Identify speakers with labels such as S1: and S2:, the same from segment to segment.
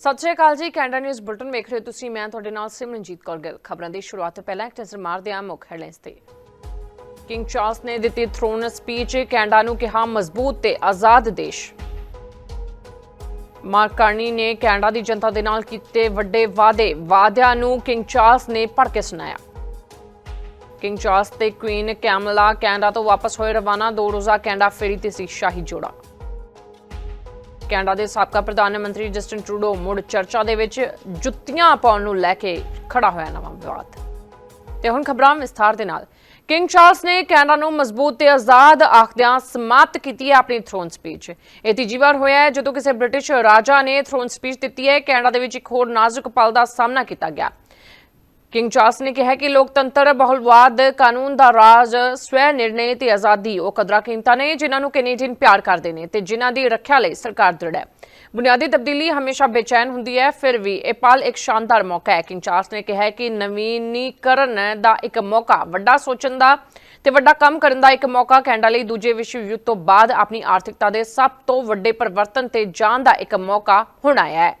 S1: ਸਤਿ ਸ਼੍ਰੀ ਅਕਾਲ ਜੀ, Canada news bulletin ਵੇਖ ਰਹੇ ਹੋ ਤੁਸੀਂ, ਮੈਂ ਤੁਹਾਡੇ ਨਾਲ ਸਿਮਰਨਜੀਤ ਕੌਰ ਗਿੱਲ। ਖਬਰਾਂ ਦੀ ਸ਼ੁਰੂਆਤ ਤੋਂ ਪਹਿਲਾਂ ਇੱਕ ਨਜ਼ਰ ਮਾਰਦੇ ਹਾਂ ਮੁੱਖ ਹੈਡਲਾਈਨਸ ਤੇ। ਕਿੰਗ ਚਾਰਲਸ ਨੇ ਦਿੱਤੀ ਥਰੋਨ ਸਪੀਚ, ਕੈਨੇਡਾ ਨੂੰ ਕਿਹਾ ਮਜ਼ਬੂਤ ਤੇ ਆਜ਼ਾਦ ਦੇਸ਼। ਮਾਰਕ ਕਾਰਨੀ ਨੇ ਕੈਨੇਡਾ ਦੀ ਜਨਤਾ ਦੇ ਨਾਲ ਕੀਤੇ ਵੱਡੇ ਵਾਅਦੇ, ਵਾਅਦਿਆਂ ਨੂੰ ਕਿੰਗ ਚਾਰਲਸ ਨੇ ਪੜ੍ਹ ਕੇ ਸੁਣਾਇਆ। ਕਿੰਗ ਚਾਰਲਸ ਤੇ ਕੁਈਨ ਕੈਮਲਾ ਕੈਨੇਡਾ ਤੋਂ ਵਾਪਸ ਹੋਏ ਰਵਾਨਾ, ਦੋ ਰੋਜ਼ਾ ਕੈਨੇਡਾ ਫੇਰੀ ਤੇ ਸੀ ਸ਼ਾਹੀ ਜੋੜਾ। ਕੈਨੇਡਾ ਦੇ ਸਾਬਕਾ ਪ੍ਰਧਾਨ ਮੰਤਰੀ ਜਸਟਿਨ ਟਰੂਡੋ ਮੁੜ ਚਰਚਾ ਦੇ ਵਿੱਚ ਜੁੱਤੀਆਂ ਪਾਉਣ ਨੂੰ ਲੈ ਕੇ ਖੜਾ ਹੋਇਆ ਨਵਾਂ ਵਿਵਾਦ। ਤੇ ਹੁਣ ਖਬਰਾਂ ਵਿਸਥਾਰ ਦੇ ਨਾਲ। ਕਿੰਗ ਚਾਰਲਸ ਨੇ ਕੈਨੇਡਾ ਨੂੰ ਮਜ਼ਬੂਤ ਤੇ ਆਜ਼ਾਦ ਆਖਦਿਆਂ ਸਮਾਪਤ ਕੀਤੀ ਹੈ ਆਪਣੀ ਥਰੋਨ ਸਪੀਚ ਇਹ ਤੀਜੀ ਵਾਰ ਹੋਇਆ ਹੈ, ਜਦੋਂ ਕਿਸੇ ਬ੍ਰਿਟਿਸ਼ ਰਾਜਾ ਨੇ ਥਰੋਨ ਸਪੀਚ ਦਿੱਤੀ ਹੈ, ਕੈਨੇਡਾ ਦੇ ਵਿੱਚ ਇੱਕ ਹੋਰ ਨਾਜ਼ੁਕ ਪਲ ਦਾ ਸਾਹਮਣਾ ਕੀਤਾ ਗਿਆ। ਕਿੰਗ ਚਾਰਲਸ ਨੇ ਕਿਹਾ ਕਿ ਲੋਕਤੰਤਰ ਬਹੁਲਵਾਦ ਕਾਨੂੰਨ ਦਾ ਰਾਜ, ਸਵੈ ਨਿਰਣੇ ਤੇ ਆਜ਼ਾਦੀ, ਉਹ ਕਦਰਾਂ ਕੀਮਤਾਂ ਨੇ ਜਿਨ੍ਹਾਂ ਨੂੰ ਕੈਨੇਡੀਅਨ ਪਿਆਰ ਕਰਦੇ ਨੇ ਤੇ ਜਿਨ੍ਹਾਂ ਦੀ ਰੱਖਿਆ ਲਈ ਸਰਕਾਰ ਦ੍ਰਿੜ ਹੈ। ਬੁਨਿਆਦੀ ਤਬਦੀਲੀ ਹਮੇਸ਼ਾ ਬੇਚੈਨ ਹੁੰਦੀ ਹੈ, ਫਿਰ ਵੀ ਇਹ ਪਾਲ ਇੱਕ ਸ਼ਾਨਦਾਰ ਮੌਕਾ ਹੈ। ਕਿੰਗ ਚਾਰਲਸ ਨੇ ਕਿਹਾ ਕਿ ਨਵੀਨੀਕਰਨ ਦਾ ਇੱਕ ਮੌਕਾ, ਵੱਡਾ ਸੋਚਣ ਦਾ ਤੇ ਵੱਡਾ ਕੰਮ ਕਰਨ ਦਾ ਇੱਕ ਮੌਕਾ ਕੈਨੇਡਾ ਲਈ ਦੂਜੇ ਵਿਸ਼ਵ ਯੁੱਧ ਤੋਂ ਬਾਅਦ ਆਪਣੀ ਆਰਥਿਕਤਾ ਦੇ ਸਭ ਤੋਂ ਵੱਡੇ ਪਰਿਵਰਤਨ ਤੇ ਜਾਣ ਦਾ ਇੱਕ ਮੌਕਾ ਹੁਣ ਆਇਆ ਹੈ।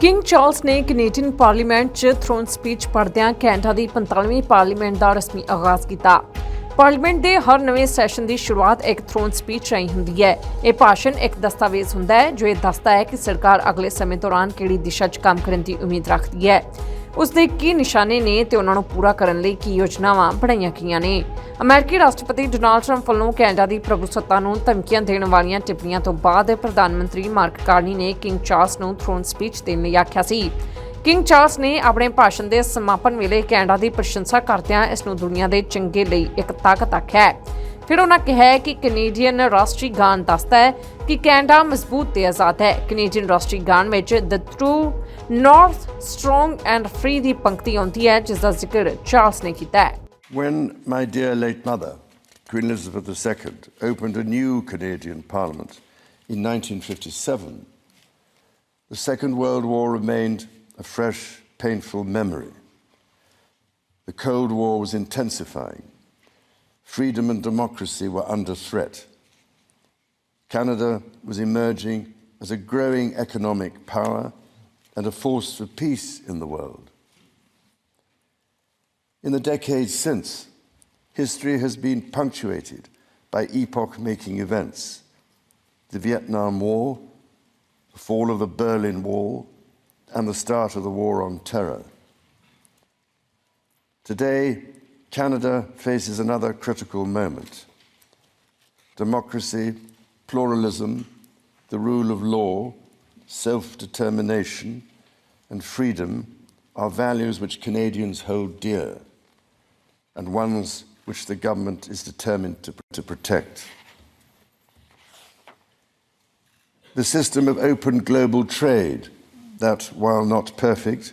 S1: ਕਿੰਗ ਚਾਰਲਸ ਨੇ ਕੈਨੇਡੀਅਨ ਪਾਰਲੀਮੈਂਟ 'ਚ ਥਰੋਨ ਸਪੀਚ ਪੜ੍ਹਦਿਆਂ ਕੈਨੇਡਾ ਦੀ 45ਵੀਂ ਪਾਰਲੀਮੈਂਟ ਦਾ ਰਸਮੀ ਆਗਾਜ਼ ਕੀਤਾ। ਪਾਰਲੀਮੈਂਟ ਦੇ ਹਰ ਨਵੇਂ ਸੈਸ਼ਨ ਦੀ ਸ਼ੁਰੂਆਤ ਇੱਕ ਥਰੋਨ ਸਪੀਚ ਰਾਹੀਂ ਹੁੰਦੀ ਹੈ। ਇਹ ਭਾਸ਼ਣ ਇੱਕ ਦਸਤਾਵੇਜ਼ ਹੁੰਦਾ ਹੈ, ਜੋ ਇਹ ਦੱਸਦਾ ਹੈ ਕਿ ਸਰਕਾਰ ਅਗਲੇ ਸਮੇਂ ਦੌਰਾਨ ਕਿਹੜੀ ਦਿਸ਼ਾ 'ਚ ਕੰਮ ਕਰਨ ਦੀ ਉਮੀਦ ਰੱਖਦੀ ਹੈ। ਉਸ ਦੇ ਕੀ ਨਿਸ਼ਾਨੇ ਨੇ ਤੇ ਉਹਨਾਂ ਨੂੰ ਪੂਰਾ ਕਰਨ ਲਈ ਕੀ ਯੋਜਨਾਵਾਂ ਬਣਾਈਆਂ ਗਈਆਂ ਨੇ? ਅਮਰੀਕੀ ਰਾਸ਼ਟਰਪਤੀ ਡੋਨਾਲਡ ਟਰੰਪ ਵੱਲੋਂ ਕੈਨੇਡਾ ਦੀ ਪ੍ਰਭੂਸੱਤਾ ਨੂੰ ਧਮਕੀਆਂ ਦੇਣ ਵਾਲੀਆਂ ਟਿੱਪਣੀਆਂ ਤੋਂ ਬਾਅਦ ਪ੍ਰਧਾਨ ਮੰਤਰੀ ਮਾਰਕ ਕਾਰਨੀ ਨੇ ਕਿੰਗ ਚਾਰਲਸ ਨੂੰ ਥਰੋਨ ਸਪੀਚ ਦੇਣ ਲਈ ਆਖਿਆ ਸੀ। ਕਿੰਗ ਚਾਰਲਸ ਨੇ ਆਪਣੇ ਭਾਸ਼ਣ ਦੇ ਸਮਾਪਨ ਵੇਲੇ ਕੈਨੇਡਾ ਦੀ ਪ੍ਰਸ਼ੰਸਾ ਕਰਦਿਆਂ ਇਸ ਨੂੰ ਦੁਨੀਆ ਦੇ ਚੰਗੇ ਲਈ ਇੱਕ ਤਾਕਤ ਆਖਿਆ ਹੈ। ਫਿਰ ਉਹਨਾਂ ਕਿਹਾ ਹੈ ਕਿ ਕੈਨੇਡੀਅਨ ਰਾਸ਼ਟਰੀ ਗਾਨ ਦੱਸਦਾ ਹੈ ਕਿ ਕੈਨੇਡਾ ਮਜ਼ਬੂਤ ਤੇ ਆਜ਼ਾਦ ਹੈ ਕੈਨੇਡੀਅਨ ਰਾਸ਼ਟਰੀ ਗਾਨ ਵਿੱਚ the true north strong and free ਦੀ ਪੰਕਤੀ ਆਉਂਦੀ ਹੈ ਜਿਸ ਦਾ ਜ਼ਿਕਰ ਚਾਰਲਸ ਨੇ ਕੀਤਾ ਹੈ
S2: When my dear late mother, Queen Elizabeth II, opened a new Canadian Parliament in 1957, the Second World War remained a fresh, painful memory. The Cold War was intensifying. Freedom and democracy were under threat. Canada was emerging as a growing economic power and a force for peace in the world. In the decades since, history has been punctuated by epoch making events the Vietnam War, the fall of the Berlin Wall, and the start of the War on Terror. Today, Canada faces another critical moment. Democracy, pluralism, the rule of law, self determination, and freedom are values which Canadians hold dear and ones which the government is determined to, to protect. The system of open global trade, that, while not perfect,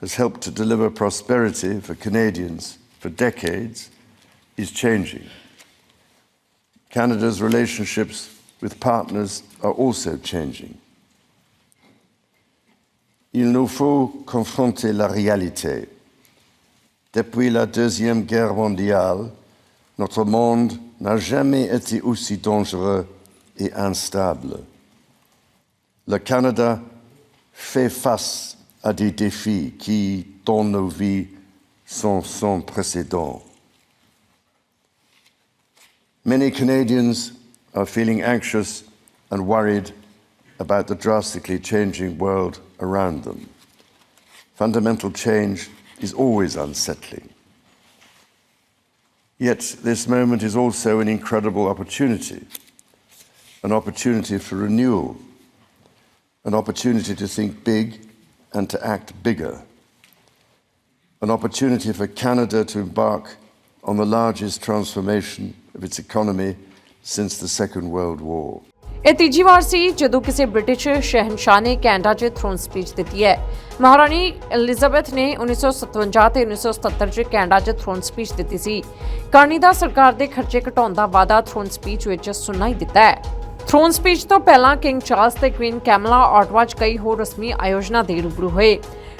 S2: has helped to deliver prosperity for Canadians for decades, is changing. Canada's relationships with partners are also changing. Il nous faut confronter la réalité. Depuis la Deuxième Guerre mondiale, notre monde n'a jamais été aussi dangereux et instable. Le Canada fait face à des défis qui, dans nos vies, précédent. Many Canadians are feeling anxious and worried about the drastically changing world around them. Fundamental change is always unsettling. Yet, this moment is also an incredible opportunity an opportunity for renewal, an opportunity to think big and to act bigger, an opportunity for Canada to embark on the largest transformation of its economy since the Second World War.
S1: ਇਹ ਤੀਜੀ ਵਾਰ ਸੀ ਜਦੋਂ ਕਿਸੇ British ਸ਼ਹਿਨशाह ਨੇ Canada 'ਚ throne speech ਦਿੱਤੀ ਹੈ। ਮਹਾਰਾਣੀ Elizabeth ਨੇ 1957 ਤੇ 1977 'ਚ ਕੈਨੇਡਾ 'ਚ ਥਰੋਨ ਸਪੀਚ ਦਿੱਤੀ ਸੀ। ਕਰਨੀ ਦਾ ਸਰਕਾਰ ਦੇ ਖਰਚੇ ਘਟਾਉਣ ਦਾ ਵਾਅਦਾ ਥਰੋਨ ਸਪੀਚ ਵਿੱਚ ਸੁਣਾਈ ਦਿੱਤਾ ਹੈ। ਥਰੋਨ ਸਪੀਚ ਤੋਂ ਪਹਿਲਾਂ ਕਿੰਗ ਚਾਰਲਸ ਤੇ ਕੁਈਨ ਕੈਮਲਾ ਆਟਵਾ 'ਚ ਕਈ ਹੋਰ ਰਸਮੀ ਆਯੋਜਨਾ ਦੇ ਰੂਬਰੂ ਹੋਏ।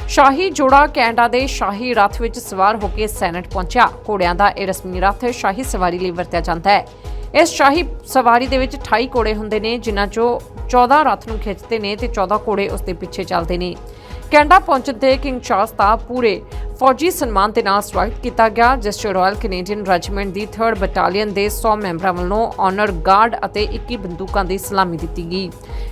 S1: ਸ਼ਾਹੀ ਜੋੜਾ ਕੈਨੇਡਾ ਦੇ ਸ਼ਾਹੀ ਰੱਥ ਵਿੱਚ ਸਵਾਰ ਹੋ ਕੇ ਸੈਨੇਟ ਪਹੁੰਚਿਆ। ਘੋੜਿਆਂ ਦਾ ਇਹ ਰਸਮੀ ਰੱਥ ਸ਼ਾਹੀ ਸਵਾਰੀ ਲਈ ਵਰਤਿਆ ਜਾਂਦਾ ਹੈ। ਇਸ ਸ਼ਾਹੀ ਸਵਾਰੀ ਦੇ ਵਿੱਚ 28 ਘੋੜੇ ਹੁੰਦੇ ਨੇ, ਜਿਨ੍ਹਾਂ ਚੋਂ 14 ਰੱਥ ਨੂੰ ਖਿੱਚਦੇ ਨੇ ਤੇ 14 ਘੋੜੇ ਉਸ ਦੇ ਪਿੱਛੇ ਚੱਲਦੇ ਨੇ। ਕੈਨੇਡਾ ਪਹੁੰਚਣ ਤੇ ਕਿੰਗ ਚਾਰਲਸ ਦਾ ਪੂਰੇ ਫੌਜੀ ਸਨਮਾਨ ਦੇ ਨਾਲ ਸਵਾਗਤ ਕੀਤਾ ਗਿਆ, ਜਿਸ 'ਚ ਰਾਇਲ ਕੈਨੇਡੀਅਨ ਰੈਜੀਮੈਂਟ ਦੀ 3rd ਬਟਾਲੀਅਨ ਦੇ 100 ਮੈਂਬਰਾਂ ਵੱਲੋਂ ਆਨਰ ਗਾਰਡ ਅਤੇ 21 ਬੰਦੂਕਾਂ ਦੀ ਸਲਾਮੀ ਦਿੱਤੀ ਗਈ।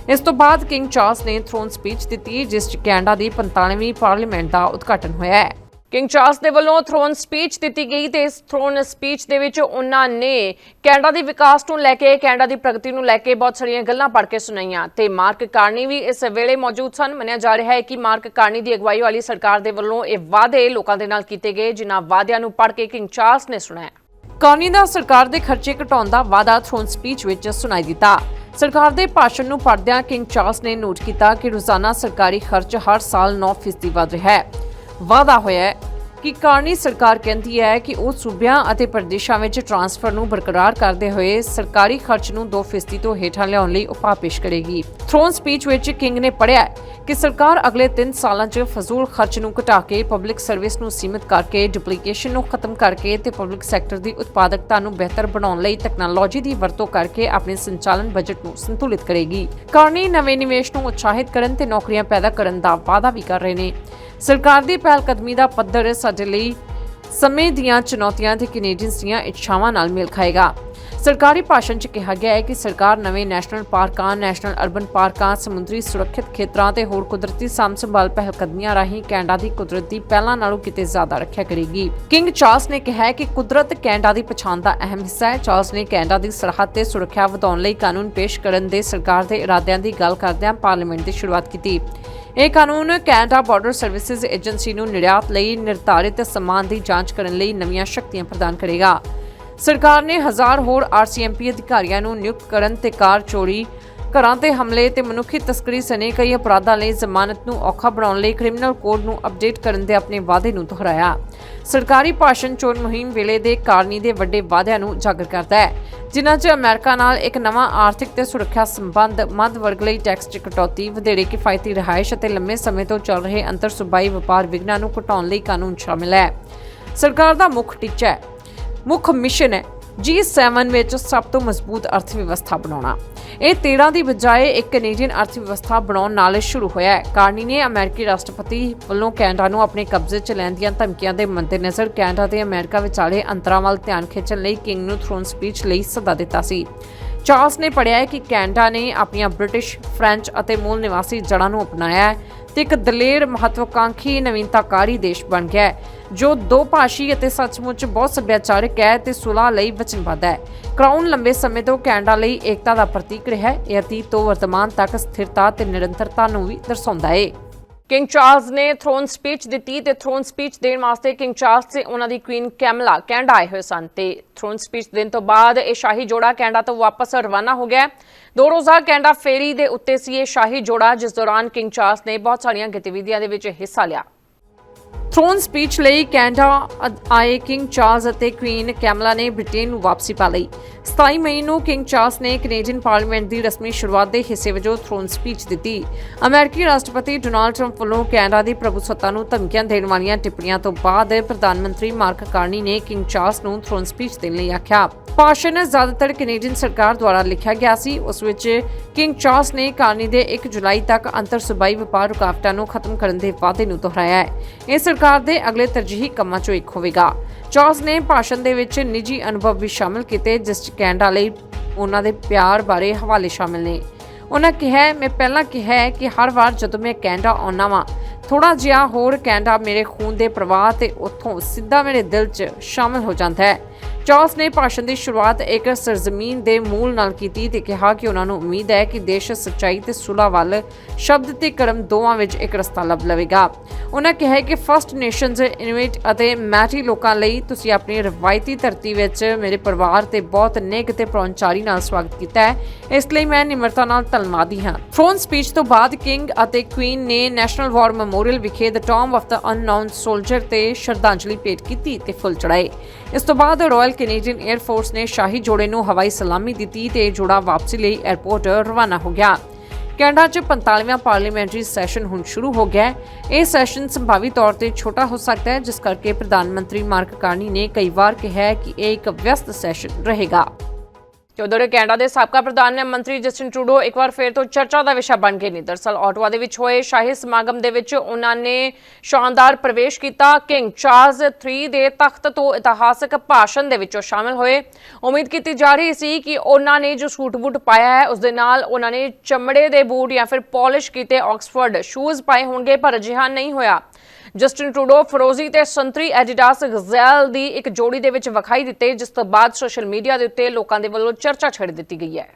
S1: ਇਸ ਤੋਂ ਬਾਅਦ ਕਿੰਗ ਚਾਰਲਸ ਨੇ ਥਰੋਨ ਸਪੀਚ ਦਿੱਤੀ, ਜਿਸ 'ਚ ਕੈਨੇਡਾ ਦੀ 45ਵੀਂ ਪਾਰਲੀਮੈਂਟ ਦਾ ਉਦਘਾਟਨ ਹੋਇਆ ਹੈ। ਕਿੰਗ ਚਾਰਲਸ ਦੇ ਵੱਲੋਂ ਥਰੋਨ ਸਪੀਚ ਦਿੱਤੀ ਗਈ ਤੇ ਇਸ ਥਰੋਨ ਸਪੀਚ ਦੇ ਵਿੱਚ ਉਹਨਾਂ ਨੇ ਕੈਨੇਡਾ ਦੇ ਵਿਕਾਸ ਨੂੰ ਲੈ ਕੇ, ਕੈਨੇਡਾ ਦੀ ਪ੍ਰਗਤੀ ਨੂੰ ਲੈ ਕੇ ਬਹੁਤ ਸਾਰੀਆਂ ਗੱਲਾਂ ਪੜ੍ਹ ਕੇ ਸੁਣਾਈਆਂ ਤੇ ਮਾਰਕ ਕਾਰਨੀ ਵੀ ਇਸ ਵੇਲੇ ਮੌਜੂਦ ਸਨ। ਮੰਨਿਆ ਜਾ ਰਿਹਾ ਹੈ ਕਿ ਮਾਰਕ ਕਾਰਨੀ ਦੀ ਅਗਵਾਈ ਵਾਲੀ ਸਰਕਾਰ ਦੇ ਵੱਲੋਂ ਇਹ ਵਾਅਦੇ ਲੋਕਾਂ ਦੇ ਨਾਲ ਕੀਤੇ ਗਏ, ਜਿਨ੍ਹਾਂ ਵਾਅਦਿਆਂ ਨੂੰ ਪੜ੍ਹ ਕੇ ਕਿੰਗ ਚਾਰਲਸ ਨੇ ਸੁਣਾਇਆ। ਕਾਰਨੀ ਦਾ ਸਰਕਾਰ ਦੇ ਖਰਚੇ ਘਟਾਉਣ ਦਾ ਵਾਅਦਾ ਥਰੋਨ ਸਪੀਚ ਵਿੱਚ ਸੁਣਾਈ ਦਿੱਤਾ। ਸਰਕਾਰ ਦੇ ਭਾਸ਼ਣ ਨੂੰ ਪੜਦਿਆਂ ਕਿੰਗ ਚਾਰਲਸ ਨੇ ਨੋਟ ਕੀਤਾ ਕਿ ਰੋਜ਼ਾਨਾ ਸਰਕਾਰੀ ਖਰਚ ਹਰ ਸਾਲ 9% ਵੱਧ ਰਿਹਾ ਹੈ। ਵਾਅਦਾ ਹੋਇਆ ਹੈ ਕਿ ਕਾਰਨੀ ਸਰਕਾਰ ਕਹਿੰਦੀ ਹੈ ਕਿ ਉਹ ਸੂਬਿਆਂ ਅਤੇ ਪ੍ਰਦੇਸ਼ਾਂ ਵਿੱਚ ਟਰਾਂਸਫਰ ਨੂੰ ਬਰਕਰਾਰ ਕਰਦੇ ਹੋਏ ਸਰਕਾਰੀ ਖਰਚ ਨੂੰ 2% ਤੋਂ ਹੇਠਾਂ ਲਿਆਉਣ ਲਈ ਉਪਾਅ ਪੇਸ਼ ਕਰੇਗੀ। ਥਰੋਨ ਸਪੀਚ ਵਿੱਚ ਕਿੰਗ ਨੇ ਪੜ੍ਹਿਆ ਕਿ ਸਰਕਾਰ ਅਗਲੇ 3 ਸਾਲਾਂ 'ਚ ਫਜ਼ੂਲ ਖਰਚ ਨੂੰ ਘਟਾ ਕੇ ਪਬਲਿਕ ਸਰਵਿਸ ਨੂੰ ਸੀਮਿਤ ਕਰਕੇ ਡੁਪਲੀਕੇਸ਼ਨ ਨੂੰ ਖਤਮ ਕਰਕੇ ਤੇ ਪਬਲਿਕ ਸੈਕਟਰ ਦੀ ਉਤਪਾਦਕਤਾ ਨੂੰ ਬਿਹਤਰ ਬਣਾਉਣ ਲਈ ਟੈਕਨੋਲੋਜੀ ਦੀ ਵਰਤੋਂ ਕਰਕੇ ਆਪਣੇ ਸੰਚਾਲਨ ਬਜਟ ਨੂੰ ਸੰਤੁਲਿਤ ਕਰੇਗੀ। ਕਾਰਨੀ ਨਵੇਂ ਨਿਵੇਸ਼ ਨੂੰ ਉਤਸ਼ਾਹਿਤ ਕਰਨ ਤੇ ਨੌਕਰੀਆਂ ਪੈਦਾ ਕਰਨ ਦਾ ਵਾਅਦਾ ਵੀ ਕਰ ਰਹੇ ਨੇ। ਸਰਕਾਰ ਦੀ ਪਹਿਲ ਕਦਮੀ ਦਾ ਪੱਧਰ ਸਾਡੇ ਲਈ ਸਮੇਂ ਦੀਆਂ ਚੁਣੌਤੀਆਂ ਤੇ ਕੈਨੇਡੀਅਨਸ ਦੀਆਂ ਇੱਛਾਵਾਂ ਨਾਲ ਮੇਲ ਖਾਏਗਾ। ਸਰਕਾਰੀ ਭਾਸ਼ਣ 'ਚ ਕਿਹਾ ਗਿਆ ਹੈ ਕਿ ਸਰਕਾਰ ਨਵੇਂ ਨੈਸ਼ਨਲ ਪਾਰਕਾਂ, ਨੈਸ਼ਨਲ ਅਰਬਨ ਪਾਰਕਾਂ, ਸਮੁੰਦਰੀ ਸੁਰੱਖਿਅਤ ਖੇਤਰਾਂ ਤੇ ਹੋਰ ਕੁਦਰਤੀ ਸਾਂਭ ਸੰਭਾਲ ਪਹਿਲ ਰਾਹੀਂ ਕੈਨੇਡਾ ਦੀ ਕੁਦਰਤ ਪਹਿਲਾਂ ਨਾਲੋਂ ਕਿਤੇ ਜ਼ਿਆਦਾ ਰੱਖਿਆ ਕਰੇਗੀ। ਕਿੰਗ ਚਾਰਲਸ ਨੇ ਕਿਹਾ ਹੈ ਕਿ ਕੁਦਰਤ ਕੈਨੇਡਾ ਦੀ ਪਛਾਣ ਦਾ ਅਹਿਮ ਹਿੱਸਾ ਹੈ। ਚਾਰਲਸ ਨੇ ਕੈਨੇਡਾ ਦੀ ਸਰਹੱਦ ਤੇ ਸੁਰੱਖਿਆ ਵਧਾਉਣ ਲਈ ਕਾਨੂੰਨ ਪੇਸ਼ ਕਰਨ ਦੇ ਸਰਕਾਰ ਦੇ ਇਰਾਦਿਆਂ ਦੀ ਗੱਲ ਕਰਦਿਆਂ ਪਾਰਲੀਮੈਂਟ ਦੀ ਸ਼ੁਰੂਆਤ ਕੀਤੀ। ਇਹ ਕਾਨੂੰਨ ਕੈਨੇਡਾ ਬਾਰਡਰ ਸਰਵਿਸਿਜ਼ ਏਜੰਸੀ ਨੂੰ ਨਿਰਯਾਤ ਲਈ ਨਿਰਧਾਰਿਤ ਸਮਾਨ ਦੀ ਜਾਂਚ ਕਰਨ ਲਈ ਨਵੀਆਂ ਸ਼ਕਤੀਆਂ ਪ੍ਰਦਾਨ ਕਰੇਗਾ। ਸਰਕਾਰ ਨੇ ਹਜ਼ਾਰ ਹੋਰ ਆਰਸੀਐਮਪੀ ਅਧਿਕਾਰੀਆਂ ਨੂੰ ਨਿਯੁਕਤ ਕਰਨ ਤੇ ਕਾਰ ਚੋਰੀ ਘਰਾਂ ਤੇ ਹਮਲੇ ਤੇ ਮਨੁੱਖੀ ਤਸਕਰੀ ਸਣੇ ਕਈ ਅਪਰਾਧਾਂ ਲਈ ਜ਼ਮਾਨਤ ਨੂੰ ਔਖਾ ਬਣਾਉਣ ਲਈ ਕ੍ਰਿਮੀਨਲ ਕੋਡ ਨੂੰ ਅਪਡੇਟ ਕਰਨ ਦੇ ਆਪਣੇ ਵਾਅਦੇ ਨੂੰ ਦੁਹਰਾਇਆ। ਸਰਕਾਰੀ ਭਾਸ਼ਣ ਚੋਣ ਮੁਹਿੰਮ ਵੇਲੇ ਦੇ ਕਾਰਨੀ ਦੇ ਵੱਡੇ ਵਾਅਦਿਆਂ ਨੂੰ ਉਜਾਗਰ ਕਰਦਾ ਹੈ, ਜਿਨ੍ਹਾਂ 'ਚ ਅਮਰੀਕਾ ਨਾਲ ਇੱਕ ਨਵਾਂ ਆਰਥਿਕ ਤੇ ਸੁਰੱਖਿਆ ਸੰਬੰਧ, ਮੱਧ ਵਰਗ ਲਈ ਟੈਕਸ 'ਚ ਕਟੌਤੀ, ਵਧੇਰੇ ਕਿਫਾਇਤੀ ਰਿਹਾਇਸ਼ ਅਤੇ ਲੰਮੇ ਸਮੇਂ ਤੋਂ ਚੱਲ ਰਹੇ ਅੰਤਰ ਸੂਬਾਈ ਵਪਾਰ ਵਿਘਨਾਂ ਨੂੰ ਘਟਾਉਣ ਲਈ ਕਾਨੂੰਨ ਸ਼ਾਮਿਲ ਹੈ। ਸਰਕਾਰ ਦਾ ਮੁੱਖ ਟੀਚਾ ਹੈ। ਮੁੱਖ ਮਿਸ਼ਨ ਹੈ G7 ਵਿੱਚ ਸਭ ਤੋਂ ਮਜ਼ਬੂਤ ਅਰਥ ਵਿਵਸਥਾ ਬਣਾਉਣਾ। ਇਹ 13 ਦੀ ਬਜਾਏ ਇੱਕ ਕੈਨੇਡੀਅਨ ਅਰਥ ਵਿਵਸਥਾ ਬਣਾਉਣ ਨਾਲ ਸ਼ੁਰੂ ਹੋਇਆ ਹੈ। ਕਾਰਨੀ ਨੇ ਅਮਰੀਕੀ ਰਾਸ਼ਟਰਪਤੀ ਵੱਲੋਂ ਕੈਨੇਡਾ ਨੂੰ ਆਪਣੇ ਕਬਜ਼ੇ 'ਚ ਲੈਣ ਦੀਆਂ ਧਮਕੀਆਂ ਦੇ ਮੱਦੇਨਜ਼ਰ ਕੈਨੇਡਾ ਤੇ ਅਮਰੀਕਾ ਵਿਚਾਲੇ ਅੰਤਰਾਂ ਵੱਲ ਧਿਆਨ ਖਿੱਚਣ ਲਈ ਕਿੰਗ ਨੂੰ ਥਰੋਨ ਸਪੀਚ ਲਈ ਸੱਦਾ ਦਿੱਤਾ ਸੀ। ਚਾਰਲਸ ਨੇ ਪੜਿਆ ਹੈ ਕਿ ਕੈਨੇਡਾ ਨੇ ਆਪਣੀਆਂ ਬ੍ਰਿਟਿਸ਼, ਫ੍ਰੈਂਚ ਅਤੇ ਮੂਲ ਨਿਵਾਸੀ ਜੜ੍ਹਾਂ ਨੂੰ ਅਪਣਾਇਆ ਹੈ। ਤੇ ਇੱਕ ਦਲੇਰ ਮਹੱਤਵਾਕਾਂਖੀ ਨਵੀਨਤਾਕਾਰੀ ਦੇਸ਼ ਬਣ ਗਿਆ ਹੈ, ਜੋ ਦੋ ਭਾਸ਼ੀ ਅਤੇ ਸੱਚਮੁੱਚ ਬਹੁਤ ਸੱਭਿਆਚਾਰਕ ਹੈ ਤੇ ਸੁਲ੍ਹਾ ਲਈ ਵਚਨਬੱਧ ਹੈ। ਕਰਾਊਨ ਲੰਬੇ ਸਮੇਂ ਤੋਂ ਕੈਨੇਡਾ ਲਈ ਏਕਤਾ ਦਾ ਪ੍ਰਤੀਕ ਰਿਹਾ ਹੈ, ਇਹ ਅਤੀਤ ਤੋਂ ਵਰਤਮਾਨ ਤੱਕ ਸਥਿਰਤਾ ਤੇ ਨਿਰੰਤਰਤਾ ਨੂੰ ਵੀ ਦਰਸਾਉਂਦਾ ਹੈ ਕਿੰਗ ਚਾਰਲਸ ਨੇ ਥਰੋਨ ਸਪੀਚ ਦਿੱਤੀ ਤੇ ਥਰੋਨ ਸਪੀਚ ਦੇਣ ਵਾਸਤੇ ਕਿੰਗ ਚਾਰਲਸ ਤੇ ਉਹਨਾਂ ਦੀ ਕੁਈਨ ਕੈਮਲਾ ਕੈਨੇਡਾ ਆਏ ਹੋਏ ਸਨ ਤੇ ਥਰੋਨ ਸਪੀਚ ਦੇਣ ਤੋਂ ਬਾਅਦ ਇਹ ਸ਼ਾਹੀ ਜੋੜਾ ਕੈਨੇਡਾ ਤੋਂ ਵਾਪਸ ਰਵਾਨਾ ਹੋ ਗਿਆ। ਦੋ ਰੋਜ਼ਾ ਕੈਨੇਡਾ ਫੇਰੀ ਦੇ ਉੱਤੇ ਸੀ ਇਹ ਸ਼ਾਹੀ ਜੋੜਾ, ਜਿਸ ਦੌਰਾਨ ਕਿੰਗ ਚਾਰਲਸ ਨੇ ਬਹੁਤ ਸਾਰੀਆਂ ਗਤੀਵਿਧੀਆਂ ਦੇ ਵਿੱਚ ਹਿੱਸਾ ਲਿਆ। ਥਰੋਨ ਸਪੀਚ ਲਈ ਕੈਨੇਡਾ ਆਏ ਕਿੰਗ ਚਾਰਲਸ ਅਤੇ ਕੁਈਨ ਕੈਮਲਾ ਨੇ ਬ੍ਰਿਟੇਨ ਨੂੰ ਵਾਪਸੀ ਪਾ ਲਈ। 27 ਮਈ ਨੂੰ ਕਿੰਗ ਚਾਰਲਸ ਨੇ ਕੈਨੇਡੀਅਨ ਪਾਰਲੀਮੈਂਟ ਦੀ ਰਸਮੀ ਸ਼ੁਰੂਆਤ ਦੇ ਹਿੱਸੇ ਵਜੋਂ ਥਰੋਨ ਸਪੀਚ ਦਿੱਤੀ। ਅਮਰੀਕੀ ਰਾਸ਼ਟਰਪਤੀ ਡੋਨਾਲਡ ਟਰੰਪ ਵੱਲੋਂ ਕੈਨੇਡਾ ਦੀ ਪ੍ਰਭੂਸੱਤਾ ਨੂੰ ਧਮਕੀਆਂ ਦੇਣ ਵਾਲੀਆਂ ਟਿੱਪਣੀਆਂ ਤੋਂ ਬਾਅਦ ਪ੍ਰਧਾਨ ਮੰਤਰੀ ਮਾਰਕ ਕਾਰਨੀ ਨੇ ਕਿੰਗ ਚਾਰਲਸ ਨੂੰ ਥਰੋਨ ਸਪੀਚ ਦੇਣ ਲਈ ਆਖਿਆ। ਭਾਸ਼ਣ ਜ਼ਿਆਦਾਤਰ ਕੈਨੇਡੀਅਨ ਸਰਕਾਰ ਦੁਆਰਾ ਲਿਖਿਆ ਗਿਆ ਸੀ। ਉਸ ਵਿੱਚ ਕਿੰਗ ਚਾਰਲਸ ਨੇ ਕਾਰਨੀ ਦੇ 1 ਜੁਲਾਈ ਤੱਕ ਅੰਤਰ ਸੂਬਾਈ ਵਪਾਰ ਰੁਕਾਵਟਾਂ ਨੂੰ ਖਤਮ ਕਰਨ ਦੇ ਵਾਅਦੇ ਨੂੰ ਦੁਹਰਾਇਆ ਹੈ। ਇਹ ਸਰਕਾਰ ਦੇ ਅਗਲੇ ਤਰਜੀਹੀ ਕੰਮਾਂ ਚੋਂ ਇੱਕ ਹੋਵੇਗਾ। ਚਾਰਲਸ ਨੇ ਭਾਸ਼ਣ ਦੇ ਵਿੱਚ ਨਿੱਜੀ ਅਨੁਭਵ ਵੀ ਸ਼ਾਮਲ ਕੀਤੇ, ਜਿਸ 'ਚ ਕੈਨੇਡਾ ਲਈ ਉਹਨਾਂ ਦੇ ਪਿਆਰ ਬਾਰੇ ਹਵਾਲੇ ਸ਼ਾਮਿਲ ਨੇ। ਉਹਨਾਂ ਕਿਹਾ, ਮੈਂ ਪਹਿਲਾਂ ਕਿਹਾ ਹੈ ਕਿ ਹਰ ਵਾਰ ਜਦੋਂ ਮੈਂ ਕੈਨੇਡਾ ਆਉਣਾ ਵਾਂ ਥੋੜਾ ਜਿਹਾ ਹੋਰ ਕੈਨੇਡਾ ਮੇਰੇ ਖੂਨ ਦੇ ਪ੍ਰਵਾਹ ਤੇ ਉੱਥੋਂ ਸਿੱਧਾ ਮੇਰੇ ਦਿਲ 'ਚ ਸ਼ਾਮਿਲ ਹੋ ਜਾਂਦਾ ਹੈ। ਚਾਰਲਸ ਨੇ ਭਾਸ਼ਣ ਦੀ ਸ਼ੁਰੂਆਤ ਇੱਕ ਸਰਜ਼ਮੀਨ ਦੇ ਮੂਲ ਨਾਲ ਕੀਤੀ ਤੇ ਕਿਹਾ ਕਿ ਉਹਨਾਂ ਨੂੰ ਉਮੀਦ ਹੈ ਕਿ ਦੇਸ਼ ਸੱਚਾਈ ਤੇ ਸੁਲ੍ਹਾ ਵੱਲ ਸ਼ਬਦ ਤੇ ਕਰਮ ਦੋਵਾਂ ਵਿੱਚ ਇੱਕ ਰਸਤਾ ਲੱਭ ਲਵੇਗਾ। ਉਹਨਾਂ ਕਿਹਾ ਕਿ ਫਰਸਟ ਨੇਸ਼ਨਸ ਇਨਵਿਟ ਅਤੇ ਮੈਟੀ ਲੋਕਾਂ ਲਈ ਤੁਸੀਂ ਆਪਣੀ ਰਵਾਇਤੀ ਧਰਤੀ ਵਿੱਚ ਮੇਰੇ ਪਰਿਵਾਰ ਤੇ ਬਹੁਤ ਨੇਕ ਤੇ ਪ੍ਰੌਂਚਾਰੀ ਨਾਲ ਸਵਾਗਤ ਕੀਤਾ ਹੈ। ਇਸ ਲਈ ਮੈਂ ਨਿਮਰਤਾ ਨਾਲ ਧੰਨਵਾਦੀ ਹਾਂ। ਥਰੋਨ ਸਪੀਚ ਤੋਂ ਬਾਅਦ ਕਿੰਗ ਅਤੇ ਕੁਈਨ ਨੇ ਨੈਸ਼ਨਲ ਵਾਰ ਮੈਮੋਰੀਅਲ ਵਿਖੇ the Tomb of the Unknown Soldier ਤੇ ਸ਼ਰਧਾਂਜਲੀ ਭੇਟ ਕੀਤੀ ਤੇ ਫੁੱਲ ਚੜਾਏ ਇਸ ਤੋਂ ਬਾਅਦ ਰਾਇਲ ਕੈਨੇਡੀਅਨ 에ਅਰ ਫੋਰਸ ਨੇ ਸ਼ਾਹੀ ਜੋੜੇ ਨੂੰ ਹਵਾਈ ਸਲਾਮੀ ਦਿੱਤੀ ਤੇ ਜੋੜਾ ਵਾਪਸੀ ਲਈ 에ਅਰਪੋਰਟ ਰਵਾਨਾ ਹੋ ਗਿਆ। ਕੈਨੇਡਾ 'ਚ 45ਵਾਂ ਪਾਰਲੀਮੈਂਟਰੀ ਸੈਸ਼ਨ ਹੁਣ ਸ਼ੁਰੂ ਹੋ ਗਿਆ ਹੈ। ਇਹ ਸੈਸ਼ਨ ਸੰਭਾਵੀ ਤੌਰ ਤੇ ਛੋਟਾ ਹੋ ਸਕਦਾ ਹੈ, ਜਿਸ ਕਰਕੇ ਪ੍ਰਧਾਨ ਮੰਤਰੀ ਮਾਰਕ ਕਾਰਨੀ ਨੇ ਕਈ ਵਾਰ ਕਿਹਾ ਕਿ ਇਹ ਇੱਕ ਵਿਅਸਤ ਸੈਸ਼ਨ ਰਹੇਗਾ। ਤੇ ਉਧਰ ਕੈਨੇਡਾ ਦੇ ਸਾਬਕਾ ਪ੍ਰਧਾਨ ਮੰਤਰੀ ਜਸਟਿਨ ਟਰੂਡੋ ਇੱਕ ਵਾਰ ਫੇਰ ਤੋਂ ਚਰਚਾ ਦਾ ਵਿਸ਼ਾ ਬਣ ਗਏ ਨੇ ਦਰਸਲ ਆਟਵਾ ਦੇ ਵਿੱਚ ਹੋਏ ਸ਼ਾਹੀ ਸਮਾਗਮ ਦੇ ਵਿੱਚ ਉਹਨਾਂ ਨੇ ਸ਼ਾਨਦਾਰ ਪ੍ਰਵੇਸ਼ ਕੀਤਾ। ਕਿੰਗ ਚਾਰਲਸ 3 ਦੇ ਤਖਤ ਤੋਂ ਇਤਿਹਾਸਕ ਭਾਸ਼ਣ ਦੇ ਵਿੱਚੋਂ ਸ਼ਾਮਲ ਹੋਏ। ਉਮੀਦ ਕੀਤੀ ਜਾ ਰਹੀ ਸੀ ਕਿ ਉਹਨਾਂ ਨੇ ਜੋ ਸੂਟ ਬੂਟ ਪਾਇਆ ਹੈ, ਉਸ ਦੇ ਨਾਲ ਉਹਨਾਂ ਨੇ ਚਮੜੇ ਦੇ ਬੂਟ ਜਾਂ ਫਿਰ ਪਾਲਿਸ਼ ਕੀਤੇ ਆਕਸਫੋਰਡ ਸ਼ੂਜ਼ ਪਾਏ ਹੋਣਗੇ, ਪਰ ਅਜਿਹਾ ਨਹੀਂ ਹੋਇਆ। ਜਸਟਿਨ ਟਰੂਡੋ, ਫਰੋਜ਼ੀ ਤੇ ਸੰਤਰੀ ਐਡੀਡਾਸ ਗਜ਼ੈਲ ਦੀ ਇੱਕ ਜੋੜੀ ਦੇ ਵਿੱਚ ਵਿਖਾਈ ਦਿੱਤੇ, ਜਿਸ ਤੋਂ ਬਾਅਦ ਸੋਸ਼ਲ ਮੀਡੀਆ ਦੇ ਉੱਤੇ ਲੋਕਾਂ ਦੇ ਵੱਲੋਂ ਚਰਚਾ ਛੇੜ ਦਿੱਤੀ ਗਈ ਹੈ।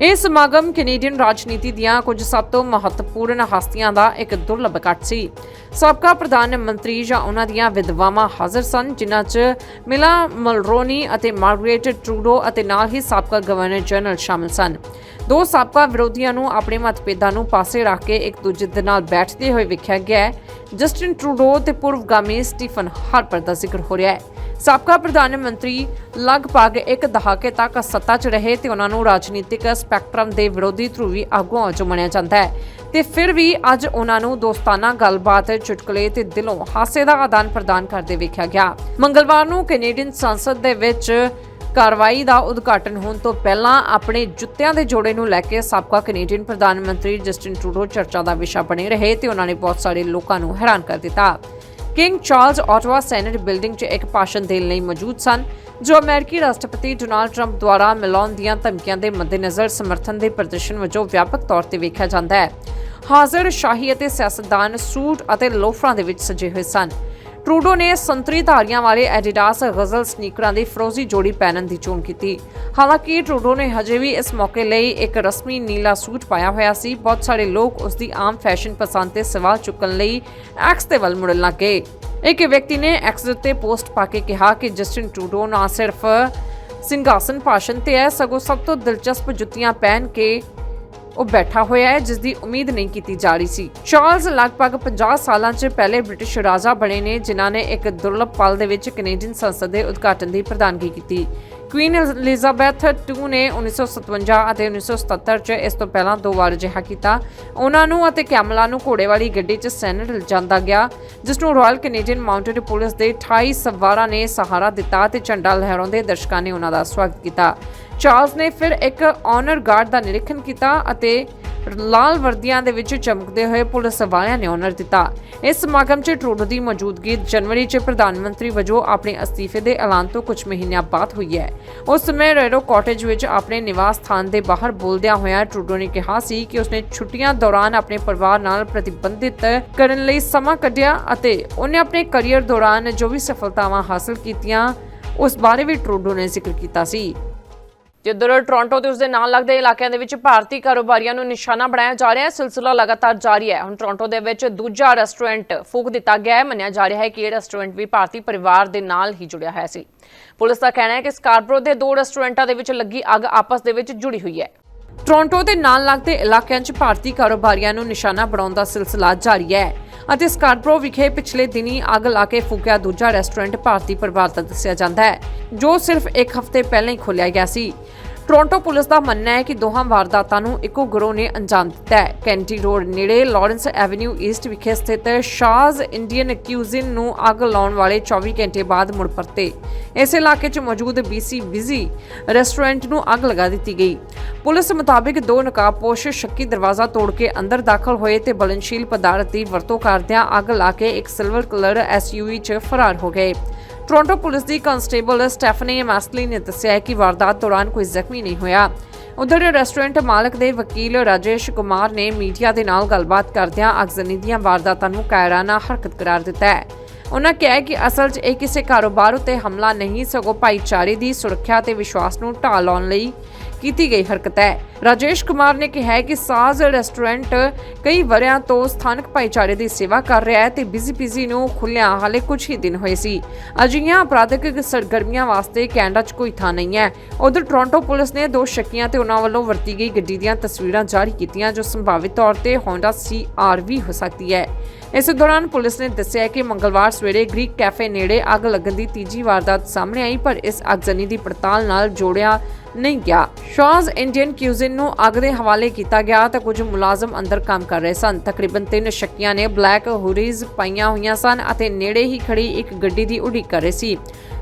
S1: ਇਹ ਸਮਾਗਮ ਕੈਨੇਡੀਅਨ ਰਾਜਨੀਤੀ ਦੀਆਂ ਕੁਝ ਸਭ ਤੋਂ ਮਹੱਤਵਪੂਰਨ ਹਸਤੀਆਂ ਦਾ ਇੱਕ ਦੁਰਲੱਭ ਇਕੱਠ ਸੀ। ਸਾਬਕਾ ਪ੍ਰਧਾਨ ਮੰਤਰੀ ਜਾਂ ਉਹਨਾਂ ਦੀਆਂ ਵਿਧਵਾਵਾਂ ਹਾਜ਼ਰ ਸਨ, ਜਿਨ੍ਹਾਂ 'ਚ ਮਿਲਾ ਮਲਰੋਨੀ ਅਤੇ ਮਾਰਗਰੇਟ ਟਰੂਡੋ ਅਤੇ ਨਾਲ ਹੀ ਸਾਬਕਾ ਗਵਰਨਰ ਜਨਰਲ ਸ਼ਾਮਲ ਸਨ। ਦੋ ਸਾਬਕਾ ਵਿਰੋਧੀਆਂ ਨੂੰ ਆਪਣੇ ਮਤਭੇਦਾਂ ਨੂੰ ਪਾਸੇ ਰੱਖ ਕੇ ਇੱਕ ਦੂਜੇ ਦੇ ਨਾਲ ਬੈਠਦੇ ਹੋਏ ਵੇਖਿਆ ਗਿਆ ਹੈ। ਜਸਟਿਨ ਟਰੂਡੋ ਤੇ ਪੂਰਵਗਾਮੀ ਸਟੀਫਨ ਹਾਰਪਰ ਦਾ ਜ਼ਿਕਰ ਹੋ ਰਿਹਾ ਹੈ। ਸਾਬਕਾ ਪ੍ਰਧਾਨ ਮੰਤਰੀ ਲਗਭਗ ਇੱਕ ਦਹਾਕੇ ਤੱਕ ਸੱਤਾ 'ਚ ਰਹੇ ਤੇ ਉਹਨਾਂ ਨੂੰ ਰਾਜਨੀਤਿਕ ਸਪੈਕਟਰਮ ਦੇ ਵਿਰੋਧੀ ਧਰੂਵੀ ਆਗੂਆਂ ਵਜੋਂ ਮੰਨਿਆ ਜਾਂਦਾ ਹੈ। ਤੇ ਫਿਰ ਵੀ ਅੱਜ ਉਹਨਾਂ ਨੂੰ ਦੋਸਤਾਨਾ ਗੱਲਬਾਤ, ਚੁਟਕਲੇ ਤੇ ਦਿਲੋਂ ਹਾਸੇ ਦਾ ਆਦਾਨ ਪ੍ਰਦਾਨ ਕਰਦੇ ਵੇਖਿਆ ਗਿਆ। ਮੰਗਲਵਾਰ ਨੂੰ ਕੈਨੇਡੀਅਨ ਸੰਸਦ ਦੇ ਵਿੱਚ ਕਾਰਵਾਈ ਦਾ ਉਦਘਾਟਨ ਹੋਣ ਤੋਂ ਪਹਿਲਾਂ ਆਪਣੇ ਜੁੱਤਿਆਂ ਦੇ ਜੋੜੇ ਨੂੰ ਲੈ ਕੇ ਸਾਬਕਾ ਕੈਨੇਡੀਅਨ ਪ੍ਰਧਾਨ ਮੰਤਰੀ ਜਸਟਿਨ ਟਰੂਡੋ ਚਰਚਾ ਦਾ ਵਿਸ਼ਾ ਬਣੇ ਰਹੇ ਤੇ ਉਹਨਾਂ ਨੇ ਬਹੁਤ ਸਾਰੇ ਲੋਕਾਂ ਨੂੰ ਹੈਰਾਨ ਕਰ ਦਿੱਤਾ। King Charles Ottawa senate building 'ਚ ਇੱਕ ਭਾਸ਼ਣ ਦੇਣ ਲਈ ਮੌਜੂਦ ਸਨ, ਜੋ ਅਮਰੀਕੀ ਰਾਸ਼ਟਰਪਤੀ ਡੋਨਾਲਡ ਟਰੰਪ ਦੁਆਰਾ ਮਿਲਾਉਣ ਦੀਆਂ ਧਮਕੀਆਂ ਦੇ ਮੱਦੇਨਜ਼ਰ ਸਮਰਥਨ ਦੇ ਪ੍ਰਦਰਸ਼ਨ ਵਜੋਂ ਵਿਆਪਕ ਤੌਰ ਤੇ ਵੇਖਿਆ ਜਾਂਦਾ ਹੈ। ਹਾਜ਼ਰ ਸ਼ਾਹੀ ਅਤੇ ਸਿਆਸਤਦਾਨ ਸੂਟ ਅਤੇ ਲੋਫਰਾਂ ਦੇ ਵਿੱਚ ਸਜੇ ਹੋਏ ਸਨ। ਟਰੂਡੋ ਨੇ ਸੰਤਰੀ ਧਾਰੀਆਂ ਵਾਲੇ ਐਡੀਡਾਸ ਗਜ਼ਲ ਸਨੀਕਰਾਂ ਦੀ ਫਰੋਜ਼ੀ ਜੋੜੀ ਪਹਿਨਣ ਦੀ ਚੋਣ ਕੀਤੀ। ਹਾਲਾਂਕਿ ਟਰੂਡੋ ਨੇ ਹਜੇ ਵੀ ਇਸ ਮੌਕੇ ਲਈ ਇੱਕ ਰਸਮੀ ਨੀਲਾ ਸੂਟ ਪਾਇਆ ਹੋਇਆ ਸੀ। ਬਹੁਤ ਸਾਰੇ ਲੋਕ ਉਸ ਦੀ ਆਮ ਫੈਸ਼ਨ ਪਸੰਦ ਤੇ ਸਵਾਲ ਚੁੱਕਣ ਲਈ ਐਕਸ ਦੇ ਵੱਲ ਮੁੜਨ ਲੱਗੇ ਇੱਕ ਵਿਅਕਤੀ ਨੇ ਐਕਸ ਉੱਤੇ ਪੋਸਟ ਪਾ ਕੇ ਕਿਹਾ ਕਿ ਜਸਟਿਨ ਟਰੂਡੋ ਨਾ ਸਿਰਫ ਸਿੰਘਾਸਨ ਭਾਸ਼ਣ ਤੇ ਹੈ, ਸਗੋਂ ਸਭ ਤੋਂ ਦਿਲਚਸਪ ਜੁੱਤੀਆਂ ਪਹਿਨ ਕੇ ਉਹ ਬੈਠਾ ਹੋਇਆ ਹੈ ਜਿਸ ਦੀ ਉਮੀਦ ਨਹੀਂ ਕੀਤੀ ਜਾ ਰਹੀ ਸੀ। ਚਾਰਲਸ ਲਗਭਗ 50 ਸਾਲਾਂ 'ਚ ਪਹਿਲੇ ਬ੍ਰਿਟਿਸ਼ ਰਾਜਾ ਬਣੇ ਨੇ, ਜਿਨ੍ਹਾਂ ਨੇ ਇੱਕ ਦੁਰਲੱਭ ਪਲ ਦੇ ਵਿੱਚ ਕੈਨੇਡੀਅਨ ਸੰਸਦ ਦੇ ਉਦਘਾਟਨ ਦੀ ਪ੍ਰਧਾਨਗੀ ਕੀਤੀ। ਕੁਈਨ ਐਲਿਜ਼ਾਬੈਥ II ਨੇ 1957 ਅਤੇ 1977 'ਚ ਇਸ ਤੋਂ ਪਹਿਲਾਂ ਦੋ ਵਾਰ ਅਜਿਹਾ ਕੀਤਾ। ਉਹਨਾਂ ਨੂੰ ਅਤੇ ਕੈਮਲਾ ਨੂੰ ਘੋੜੇ ਵਾਲੀ ਗੱਡੀ 'ਚ ਸੈਨੇਟ ਜਾਂਦਾ ਗਿਆ, ਜਿਸ ਨੂੰ ਰਾਇਲ ਕੈਨੇਡੀਅਨ ਮਾਊਂਟਡ ਪੁਲਿਸ ਦੇ 28 ਸਵਾਰਾਂ ਨੇ ਸਹਾਰਾ ਦਿੱਤਾ ਤੇ ਝੰਡਾ ਲਹਿਰਾਉਂਦੇ ਦਰਸ਼ਕਾਂ ਨੇ ਉਹਨਾਂ ਦਾ ਸਵਾਗਤ ਕੀਤਾ। ਚਾਰਲਸ ਨੇ ਫਿਰ ਇੱਕ ਆਨਰ ਗਾਰਡ ਦਾ ਨਿਰੀਖਣ ਕੀਤਾ ਅਤੇ ਲਾਲ ਵਰਦੀਆਂ ਦੇ ਵਿੱਚ ਚਮਕਦੇ ਹੋਏ ਪੁਲਿਸ ਵਾਲਿਆਂ ਨੇ ਆਨਰ ਦਿੱਤਾ। ਇਸ ਸਮਾਗਮ 'ਚ ਟਰੂਡੋ ਦੀ ਮੌਜੂਦਗੀ ਜਨਵਰੀ 'ਚ ਪ੍ਰਧਾਨ ਮੰਤਰੀ ਵਜੋਂ ਆਪਣੇ ਅਸਤੀਫੇ ਦੇ ਐਲਾਨ ਤੋਂ ਕੁਝ ਮਹੀਨਿਆਂ ਬਾਅਦ ਹੋਈ ਹੈ। ਉਸ ਸਮੇਂ ਰੈਰੋ ਕਾਟੇਜ ਵਿੱਚ ਆਪਣੇ ਨਿਵਾਸ ਸਥਾਨ ਦੇ ਬਾਹਰ ਬੋਲਦਿਆਂ ਹੋਇਆਂ ਟਰੂਡੋ ਨੇ ਕਿਹਾ ਸੀ ਕਿ ਉਸਨੇ ਛੁੱਟੀਆਂ ਦੌਰਾਨ ਆਪਣੇ ਪਰਿਵਾਰ ਨਾਲ ਪ੍ਰਤੀਬੰਧਿਤ ਕਰਨ ਲਈ ਸਮਾਂ ਕੱਢਿਆ ਅਤੇ ਉਹਨੇ ਆਪਣੇ ਕੈਰੀਅਰ ਦੌਰਾਨ ਜੋ ਵੀ ਸਫਲਤਾਵਾਂ ਹਾਸਲ ਕੀਤੀਆਂ, ਉਸ ਬਾਰੇ ਵੀ ਟਰੂਡੋ ਨੇ ਜ਼ਿਕਰ ਕੀਤਾ ਸੀ। ਜਿੱਧਰ ਟੋਰਾਂਟੋ ਤੇ ਉਸ ਦੇ ਨਾਲ ਲੱਗਦੇ ਇਲਾਕਿਆਂ ਦੇ ਵਿੱਚ ਭਾਰਤੀ ਕਾਰੋਬਾਰੀਆਂ ਨੂੰ ਨਿਸ਼ਾਨਾ ਬਣਾਇਆ ਜਾ ਰਿਹਾ ਹੈ, ਸਿਲਸਿਲਾ ਲਗਾਤਾਰ ਜਾਰੀ ਹੈ। ਹੁਣ ਟੋਰਾਂਟੋ ਦੇ ਵਿੱਚ ਦੂਜਾ ਰੈਸਟੋਰੈਂਟ ਫੂਕ ਦਿੱਤਾ ਗਿਆ ਹੈ, ਮੰਨਿਆ ਜਾ ਰਿਹਾ ਹੈ ਕਿ ਇਹ ਰੈਸਟੋਰੈਂਟ ਵੀ ਭਾਰਤੀ ਪਰਿਵਾਰ ਦੇ ਨਾਲ ਹੀ ਜੁੜਿਆ ਹੋਇਆ ਸੀ। ਪੁਲਿਸ ਦਾ ਕਹਿਣਾ ਹੈ ਕਿ ਸਕਾਰਬਰੋ ਦੇ ਦੋ ਰੈਸਟੋਰੈਂਟਾਂ ਦੇ ਵਿੱਚ ਲੱਗੀ ਅੱਗ ਆਪਸ ਦੇ ਵਿੱਚ ਜੁੜੀ ਹੋਈ ਹੈ। ਟੋਰਾਂਟੋ ਦੇ ਨਾਲ ਲੱਗਦੇ ਇਲਾਕਿਆਂ 'ਚ ਭਾਰਤੀ ਕਾਰੋਬਾਰੀਆਂ ਨੂੰ ਨਿਸ਼ਾਨਾ ਬਣਾਉਣ ਦਾ ਸਿਲਸਿਲਾ ਜਾਰੀ ਹੈ। ਅਤੇ ਸਕਾਰਬਰੋ ਵਿਖੇ ਪਿਛਲੇ ਦਿਨੀ ਅੱਗ ਲਾ ਕੇ ਫੂਕਿਆ ਦੂਜਾ ਰੈਸਟੋਰੈਂਟ ਭਾਰਤੀ ਪਰਿਵਾਰ ਦਾ ਦੱਸਿਆ ਜਾਂਦਾ ਹੈ, ਜੋ ਸਿਰਫ ਇੱਕ ਹਫ਼ਤੇ ਪਹਿਲਾਂ ਹੀ ਖੋਲ੍ਹਿਆ ਗਿਆ ਸੀ। ਟੋਰਾਂਟੋ ਪੁਲਿਸ ਦਾ ਮੰਨਣਾ ਹੈ ਕਿ ਦੋਹਾਂ ਵਾਰਦਾਤਾਂ ਨੂੰ ਇੱਕੋ ਗਰੋਹ ਨੇ ਅੰਜਾਮ ਦਿੱਤਾ ਹੈ। ਕੈਂਟੀ ਰੋਡ ਨੇੜੇ ਲਾਰੈਂਸ ਐਵਨਿਊ ਈਸਟ ਵਿਖੇ ਸਥਿਤ ਸ਼ਾਜ਼ ਇੰਡੀਅਨ ਕਿਊਜ਼ਿਨ ਨੂੰ ਅੱਗ ਲਾਉਣ ਵਾਲੇ 24 ਘੰਟੇ ਬਾਅਦ ਮੁੜ ਪਰਤੇ। ਇਸ ਇਲਾਕੇ 'ਚ ਮੌਜੂਦ ਬੀਸੀ ਬਿਜ਼ੀ ਰੈਸਟੋਰੈਂਟ ਨੂੰ ਅੱਗ ਲਗਾ ਦਿੱਤੀ ਗਈ। ਪੁਲਿਸ ਮੁਤਾਬਿਕ ਦੋ ਨਕਾਬਪੋਸ਼ ਸ਼ੱਕੀ ਦਰਵਾਜ਼ਾ ਤੋੜ ਕੇ ਅੰਦਰ ਦਾਖਲ ਹੋਏ ਤੇ ਬਲਨਸ਼ੀਲ ਪਦਾਰਥ ਦੀ ਵਰਤੋਂ ਕਰਦਿਆਂ ਅੱਗ ਲਾ ਕੇ ਇੱਕ ਸਿਲਵਰ ਕਲਰ ਐਸਯੂਵੀ 'ਚ ਫਰਾਰ ਹੋ ਗਏ। ਟੋਰਾਂਟੋ ਪੁਲਿਸ ਦੀ ਕਾਂਸਟੇਬਲ ਸਟੈਫਨੀ ਮੈਸਲੀ ਨੇ ਦੱਸਿਆ ਕਿ ਵਾਰਦਾਤ ਦੌਰਾਨ ਕੋਈ ਜ਼ਖਮੀ ਨਹੀਂ ਹੋਇਆ। ਉਧਰ ਰੈਸਟੋਰੈਂਟ ਮਾਲਕ ਦੇ ਵਕੀਲ ਰਾਜੇਸ਼ ਕੁਮਾਰ ਨੇ ਮੀਡੀਆ ਦੇ ਨਾਲ ਗੱਲਬਾਤ ਕਰਦਿਆਂ ਅਗਜ਼ਨੀ ਦੀਆਂ ਵਾਰਦਾਤਾਂ ਨੂੰ ਕਾਇਰਾਨਾ ਹਰਕਤ ਕਰਾਰ ਦਿੱਤਾ ਹੈ। ਉਹਨਾਂ ਕਿਹਾ ਕਿ ਅਸਲ 'ਚ ਇਹ ਕਿਸੇ ਕਾਰੋਬਾਰ ਉਤੇ ਹਮਲਾ ਨਹੀਂ, ਸਗੋਂ ਭਾਈਚਾਰੇ ਦੀ ਸੁਰੱਖਿਆ ਤੇ ਵਿਸ਼ਵਾਸ ਨੂੰ ਢਾਹ ਲਾਉਣ ਲਈ ਕੀਤੀ ਗਈ ਹਰਕਤ ਹੈ। ਰਾਜੇਸ਼ ਕੁਮਾਰ ਨੇ ਕਿਹਾ ਹੈ ਕਿ ਸਾਜ਼ ਰੈਸਟੋਰੈਂਟ ਕਈ ਵਰਿਆਂ ਤੋਂ ਸਥਾਨਕ ਭਾਈਚਾਰੇ ਦੀ ਸੇਵਾ ਕਰ ਰਿਹਾ ਹੈ ਤੇ ਬਿਜ਼ੀ ਬਿਜ਼ੀ ਨੂੰ ਖੁੱਲਿਆ ਹਾਲੇ ਕੁਝ ਹੀ ਦਿਨ ਹੋਏ ਸੀ। ਅਜਿਹੀਆਂ ਅਪਰਾਧਿਕ ਸਰਗਰਮੀਆਂ ਵਾਸਤੇ ਕੈਨੇਡਾ 'ਚ ਕੋਈ ਥਾਂ ਨਹੀਂ ਹੈ। ਉਧਰ ਟੋਰਾਂਟੋ ਪੁਲਿਸ ਨੇ ਦੋ ਸ਼ੱਕੀਆਂ ਤੇ ਉਹਨਾਂ ਵੱਲੋਂ ਵਰਤੀ ਗਈ ਗੱਡੀ ਦੀਆਂ ਤਸਵੀਰਾਂ ਜਾਰੀ ਕੀਤੀਆਂ ਜੋ ਸੰਭਾਵਿਤ ਤੌਰ ਤੇ Honda CR-V ਹੋ ਸਕਦੀ ਹੈ। ਇਸ ਦੌਰਾਨ ਪੁਲਿਸ ਨੇ ਦੱਸਿਆ ਕਿ ਮੰਗਲਵਾਰ ਸਵੇਰੇ ਗ੍ਰੀਕ ਕੈਫੇ ਨੇੜੇ ਅੱਗ ਲੱਗਣ ਦੀ ਤੀਜੀ ਵਾਰਦਾਤ ਸਾਹਮਣੇ ਆਈ, ਪਰ ਇਸ ਅਗਜ਼ਨੀ ਦੀ ਪੜਤਾਲ ਨਾਲ ਜੋੜਿਆ ਨਹੀਂ ਗਿਆ। ਸ਼ਾਜ਼ ਇੰਡੀਅਨ ਕਿਊਜ਼ਿਨ ਨੂੰ ਅੱਗ ਦੇ ਹਵਾਲੇ ਕੀਤਾ ਗਿਆ ਤਾਂ ਕੁਝ ਮੁਲਾਜ਼ਮ ਅੰਦਰ ਕੰਮ ਕਰ ਰਹੇ ਸਨ। ਤਕਰੀਬਨ ਤਿੰਨ ਸ਼ੱਕੀਆਂ ਨੇ ਬਲੈਕ ਹੁਰੀਜ਼ ਪਾਈਆਂ ਹੋਈਆਂ ਸਨ ਅਤੇ ਨੇੜੇ ਹੀ ਖੜੀ ਇੱਕ ਗੱਡੀ ਦੀ ਉਡੀਕ ਕਰ ਰਹੇ ਸੀ।